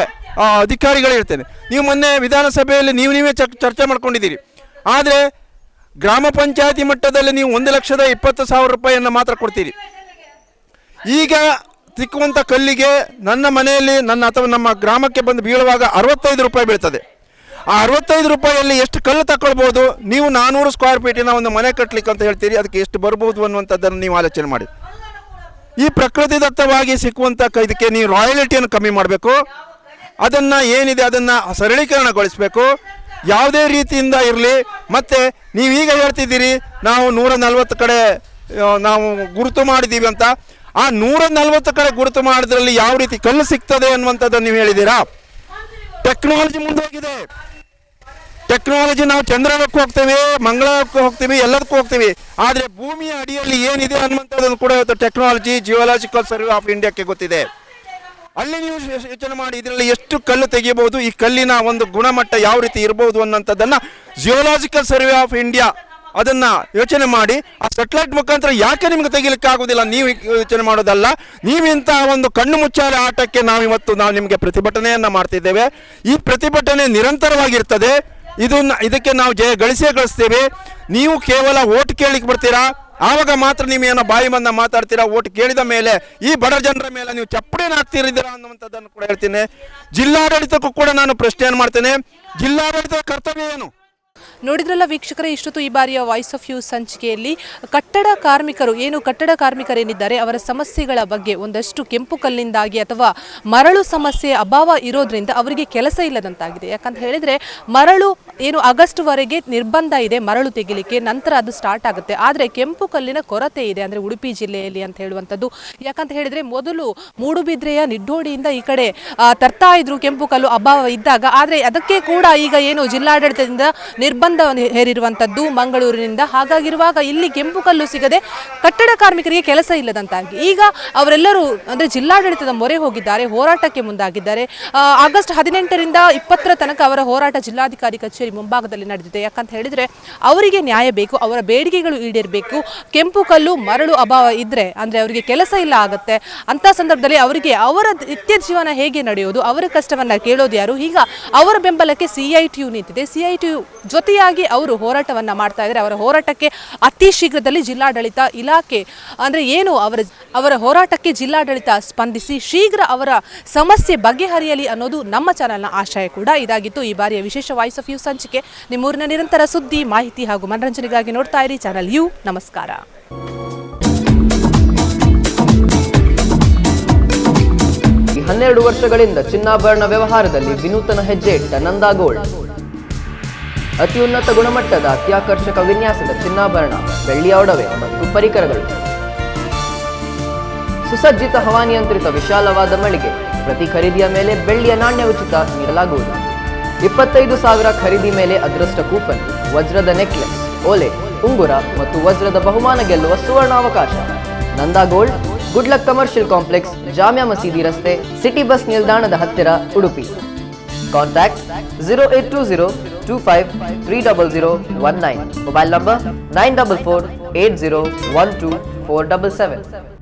ಅಧಿಕಾರಿಗಳು ಹೇಳ್ತೇನೆ. ನೀವು ಮೊನ್ನೆ ವಿಧಾನಸಭೆಯಲ್ಲಿ ನೀವು ನೀವೇ ಚರ್- ಚರ್ಚೆ ಮಾಡ್ಕೊಂಡಿದ್ದೀರಿ. ಆದರೆ ಗ್ರಾಮ ಪಂಚಾಯತಿ ಮಟ್ಟದಲ್ಲಿ ನೀವು ಒಂದು ಲಕ್ಷದ ಇಪ್ಪತ್ತು ಸಾವಿರ ರೂಪಾಯಿಯನ್ನು ಮಾತ್ರ ಕೊಡ್ತೀರಿ. ಈಗ ಸಿಕ್ಕುವಂಥ ಕಲ್ಲಿಗೆ ನನ್ನ ಮನೆಯಲ್ಲಿ ನನ್ನ ಅಥವಾ ನಮ್ಮ ಗ್ರಾಮಕ್ಕೆ ಬಂದು ಬೀಳುವಾಗ ಅರವತ್ತೈದು ರೂಪಾಯಿ ಬೀಳ್ತದೆ. ಆ ಅರವತ್ತೈದು ರೂಪಾಯಿಯಲ್ಲಿ ಎಷ್ಟು ಕಲ್ಲು ತಗೊಳ್ಬೋದು ನೀವು ನಾನ್ನೂರು ಸ್ಕ್ವೇರ್ ಫೀಟಿನ ಒಂದು ಮನೆ ಕಟ್ಟಲಿಕ್ಕೆ ಅಂತ ಹೇಳ್ತೀರಿ. ಅದಕ್ಕೆ ಎಷ್ಟು ಬರ್ಬೋದು ಅನ್ನುವಂಥದ್ದನ್ನು ನೀವು ಆಲೋಚನೆ ಮಾಡಿ. ಈ ಪ್ರಕೃತಿದತ್ತವಾಗಿ ಸಿಕ್ಕುವಂಥ ಇದಕ್ಕೆ ನೀವು ರಾಯಲಿಟಿಯನ್ನು ಕಮ್ಮಿ ಮಾಡಬೇಕು. ಅದನ್ನು ಏನಿದೆ ಅದನ್ನು ಸರಳೀಕರಣಗೊಳಿಸಬೇಕು. ಯಾವುದೇ ರೀತಿಯಿಂದ ಇರಲಿ. ಮತ್ತು ನೀವೀಗ ಹೇಳ್ತಿದ್ದೀರಿ, ನಾವು ನೂರ ನಲ್ವತ್ತು ಕಡೆ ನಾವು ಗುರುತು ಮಾಡಿದ್ದೀವಿ ಅಂತ. ಆ ನೂರ ನಲ್ವತ್ತು ಕಡೆ ಗುರುತು ಮಾಡಿದ್ರಲ್ಲಿ ಯಾವ ರೀತಿ ಕಲ್ಲು ಸಿಗ್ತದೆ ಅನ್ನುವಂಥದ್ದನ್ನು ನೀವು ಹೇಳಿದ್ದೀರಾ? ಟೆಕ್ನಾಲಜಿ ಮುಂದೋಗಿದೆ ಟೆಕ್ನಾಲಜಿ ನಾವು ಚಂದ್ರನಕ್ಕೂ ಹೋಗ್ತೀವಿ ಮಂಗಳಕ್ಕೂ ಹೋಗ್ತೀವಿ, ಎಲ್ಲದಕ್ಕೂ ಹೋಗ್ತೀವಿ. ಆದರೆ ಭೂಮಿಯ ಅಡಿಯಲ್ಲಿ ಏನಿದೆ ಅನ್ನುವಂಥದ್ದನ್ನು ಕೂಡ ಇವತ್ತು ಟೆಕ್ನಾಲಜಿ ಜಿಯೋಲಾಜಿಕಲ್ ಸರ್ವೆ ಆಫ್ ಇಂಡಿಯಾಕ್ಕೆ ಗೊತ್ತಿದೆ. ಅಲ್ಲಿ ನೀವು ಯೋಚನೆ ಮಾಡಿ, ಇದರಲ್ಲಿ ಎಷ್ಟು ಕಲ್ಲು ತೆಗಿಬಹುದು ಈ ಕಲ್ಲಿನ ಒಂದು ಗುಣಮಟ್ಟ ಯಾವ ರೀತಿ ಇರಬಹುದು ಅನ್ನೋಂಥದ್ದನ್ನು ಜಿಯೋಲಾಜಿಕಲ್ ಸರ್ವೆ ಆಫ್ ಇಂಡಿಯಾ ಅದನ್ನ ಯೋಚನೆ ಮಾಡಿ, ಆ ಸೆಟ್ಲೈಟ್ ಮುಖಾಂತರ ಯಾಕೆ ನಿಮ್ಗೆ ತೆಗಿಲಿಕ್ಕೆ ಆಗೋದಿಲ್ಲ? ನೀವು ಯೋಚನೆ ಮಾಡೋದಲ್ಲ. ನೀವಿಂಥ ಒಂದು ಕಣ್ಣು ಮುಚ್ಚಾಲೆ ಆಟಕ್ಕೆ ನಾವು ಇವತ್ತು ನಾವು ನಿಮಗೆ ಪ್ರತಿಭಟನೆಯನ್ನ ಮಾಡ್ತಿದ್ದೇವೆ. ಈ ಪ್ರತಿಭಟನೆ ನಿರಂತರವಾಗಿರ್ತದೆ. ಇದು ಇದಕ್ಕೆ ನಾವು ಜಯ ಗಳಿಸೇ ಗಳಿಸ್ತೇವೆ. ನೀವು ಕೇವಲ ಓಟ್ ಕೇಳಿಕ್ಕೆ ಬರ್ತೀರಾ? ಆವಾಗ ಮಾತ್ರ ನೀವು ಏನೋ ಬಾಯಿ ಬಂದ ಮಾತಾಡ್ತೀರಾ? ಓಟ್ ಕೇಳಿದ ಮೇಲೆ ಈ ಬಡ ಜನರ ಮೇಲೆ ನೀವು ಚಪ್ಪಡಿನ ಹಾಕ್ತಿರಿದ್ದೀರಾ ಅನ್ನುವಂಥದ್ದನ್ನು ಕೂಡ ಹೇಳ್ತೀನಿ. ಜಿಲ್ಲಾಡಳಿತಕ್ಕೂ ಕೂಡ ನಾನು ಪ್ರಶ್ನೆಯನ್ನು ಮಾಡ್ತೇನೆ. ಜಿಲ್ಲಾಡಳಿತದ ಕರ್ತವ್ಯ ಏನು? ನೋಡಿದ್ರಲ್ಲ ವೀಕ್ಷಕರೇ, ಇಷ್ಟೊತ್ತು ಈ ಬಾರಿಯ ವಾಯ್ಸ್ ಆಫ್ ಯೂ ಸಂಚಿಕೆಯಲ್ಲಿ ಕಟ್ಟಡ ಕಾರ್ಮಿಕರು, ಏನು ಕಟ್ಟಡ ಕಾರ್ಮಿಕರೇನಿದ್ದಾರೆ, ಅವರ ಸಮಸ್ಯೆಗಳ ಬಗ್ಗೆ ಒಂದಷ್ಟು ಕೆಂಪು ಕಲ್ಲಿಂದಾಗಿ ಅಥವಾ ಮರಳು ಸಮಸ್ಯೆ ಅಭಾವ ಇರೋದ್ರಿಂದ ಅವರಿಗೆ ಕೆಲಸ ಇಲ್ಲದಂತಾಗಿದೆ. ಯಾಕಂತ ಹೇಳಿದ್ರೆ, ಮರಳು ಏನು ಆಗಸ್ಟ್ವರೆಗೆ ನಿರ್ಬಂಧ ಇದೆ, ಮರಳು ತೆಗಿಲಿಕ್ಕೆ, ನಂತರ ಅದು ಸ್ಟಾರ್ಟ್ ಆಗುತ್ತೆ. ಆದರೆ ಕೆಂಪು ಕಲ್ಲಿನ ಕೊರತೆ ಇದೆ, ಅಂದರೆ ಉಡುಪಿ ಜಿಲ್ಲೆಯಲ್ಲಿ ಅಂತ ಹೇಳುವಂಥದ್ದು. ಯಾಕಂತ ಹೇಳಿದ್ರೆ, ಮೊದಲು ಮೂಡುಬಿದ್ರೆಯ ನಿಡ್ಡೋಡಿಯಿಂದ ಈ ಕಡೆ ತರ್ತಾ ಇದ್ರು ಕೆಂಪು ಕಲ್ಲು ಅಭಾವ ಇದ್ದಾಗ. ಆದರೆ ಅದಕ್ಕೆ ಕೂಡ ಈಗ ಏನು ಜಿಲ್ಲಾಡಳಿತದಿಂದ ನಿರ್ಬಂಧ ಹೇರಿರುವಂಥದ್ದು ಮಂಗಳೂರಿನಿಂದ. ಹಾಗಾಗಿರುವಾಗ ಇಲ್ಲಿ ಕೆಂಪು ಕಲ್ಲು ಸಿಗದೆ ಕಟ್ಟಡ ಕಾರ್ಮಿಕರಿಗೆ ಕೆಲಸ ಇಲ್ಲದಂತಾಗಿ. ಈಗ ಅವರೆಲ್ಲರೂ ಅಂದರೆ ಜಿಲ್ಲಾಡಳಿತದ ಮೊರೆ ಹೋಗಿದ್ದಾರೆ, ಹೋರಾಟಕ್ಕೆ ಮುಂದಾಗಿದ್ದಾರೆ. ಆಗಸ್ಟ್ ಹದಿನೆಂಟರಿಂದ ಇಪ್ಪತ್ತರ ತನಕ ಅವರ ಹೋರಾಟ ಜಿಲ್ಲಾಧಿಕಾರಿ ಕಚೇರಿ ಮುಂಭಾಗದಲ್ಲಿ ನಡೆದಿದೆ. ಯಾಕಂತ ಹೇಳಿದ್ರೆ ಅವರಿಗೆ ನ್ಯಾಯ ಬೇಕು, ಅವರ ಬೇಡಿಕೆಗಳು ಈಡೇರಬೇಕು. ಕೆಂಪು ಕಲ್ಲು ಮರಳು ಅಭಾವ ಇದ್ದರೆ ಅಂದ್ರೆ ಅವರಿಗೆ ಕೆಲಸ ಇಲ್ಲ ಆಗುತ್ತೆ. ಅಂತ ಸಂದರ್ಭದಲ್ಲಿ ಅವರಿಗೆ ಅವರ ನಿತ್ಯ ಜೀವನ ಹೇಗೆ ನಡೆಯೋದು, ಅವರ ಕಷ್ಟವನ್ನು ಕೇಳೋದು ಯಾರು? ಈಗ ಅವರ ಬೆಂಬಲಕ್ಕೆ ಸಿ ಐ ನಿಂತಿದೆ. ಸಿ ಐ ಟಿ ಯು ಜೊತೆಯಾಗಿ ಅವರು ಹೋರಾಟವನ್ನು ಮಾಡ್ತಾ ಇದ್ದಾರೆ. ಅವರ ಹೋರಾಟಕ್ಕೆ ಅತಿ ಶೀಘ್ರದಲ್ಲಿ ಜಿಲ್ಲಾಡಳಿತ ಇಲಾಖೆ, ಅಂದ್ರೆ ಏನು ಅವರ ಅವರ ಹೋರಾಟಕ್ಕೆ ಜಿಲ್ಲಾಡಳಿತ ಸ್ಪಂದಿಸಿ ಶೀಘ್ರ ಅವರ ಸಮಸ್ಯೆ ಬಗೆಹರಿಯಲಿ ಅನ್ನೋದು ನಮ್ಮ ಚಾನೆಲ್ನ ಆಶಯ ಕೂಡ ಇದಾಗಿತ್ತು. ಈ ಬಾರಿಯ ವಿಶೇಷ ವಾಯ್ಸ್ ಆಫ್ ಯು ಸಂಚಿಕೆ ನಿಮ್ಮೂರಿನ ನಿರಂತರ ಸುದ್ದಿ, ಮಾಹಿತಿ ಹಾಗೂ ಮನರಂಜನೆಗಾಗಿ ನೋಡ್ತಾ ಇರಿ ಚಾನಲ್ ಯು. ನಮಸ್ಕಾರ. ಹನ್ನೆರಡು ವರ್ಷಗಳಿಂದ ಚಿನ್ನಾಭರಣ ವ್ಯವಹಾರದಲ್ಲಿ ವಿನೂತನ ಹೆಜ್ಜೆ ಇಟ್ಟ ನಂದಾ ಅತ್ಯುನ್ನತ ಗುಣಮಟ್ಟದ ಅತ್ಯಾಕರ್ಷಕ ವಿನ್ಯಾಸದ ಚಿನ್ನಾಭರಣ ಬೆಳ್ಳಿಯ ಒಡವೆ ಮತ್ತು ಪರಿಕರಗಳು ಸುಸಜ್ಜಿತ ಹವಾನಿಯಂತ್ರಿತ ವಿಶಾಲವಾದ ಮಳಿಗೆ, ಪ್ರತಿ ಖರೀದಿಯ ಮೇಲೆ ಬೆಳ್ಳಿಯ ನಾಣ್ಯ ಉಚಿತ ನೀಡಲಾಗುವುದು. ಇಪ್ಪತ್ತೈದು ಸಾವಿರ ಖರೀದಿ ಮೇಲೆ ಅದೃಷ್ಟ ಕೂಪನ್, ವಜ್ರದ ನೆಕ್ಲೆಸ್, ಓಲೆ, ಉಂಗುರ ಮತ್ತು ವಜ್ರದ ಬಹುಮಾನ ಗೆಲ್ಲುವ ಸುವರ್ಣಾವಕಾಶ. Nanda gold good luck commercial complex, Jamia Masjid ರಸ್ತೆ, ಸಿಟಿ ಬಸ್ ನಿಲ್ದಾಣದ ಹತ್ತಿರ, Udupi. Contact, zero eight two zero 25 mobile number 9448012477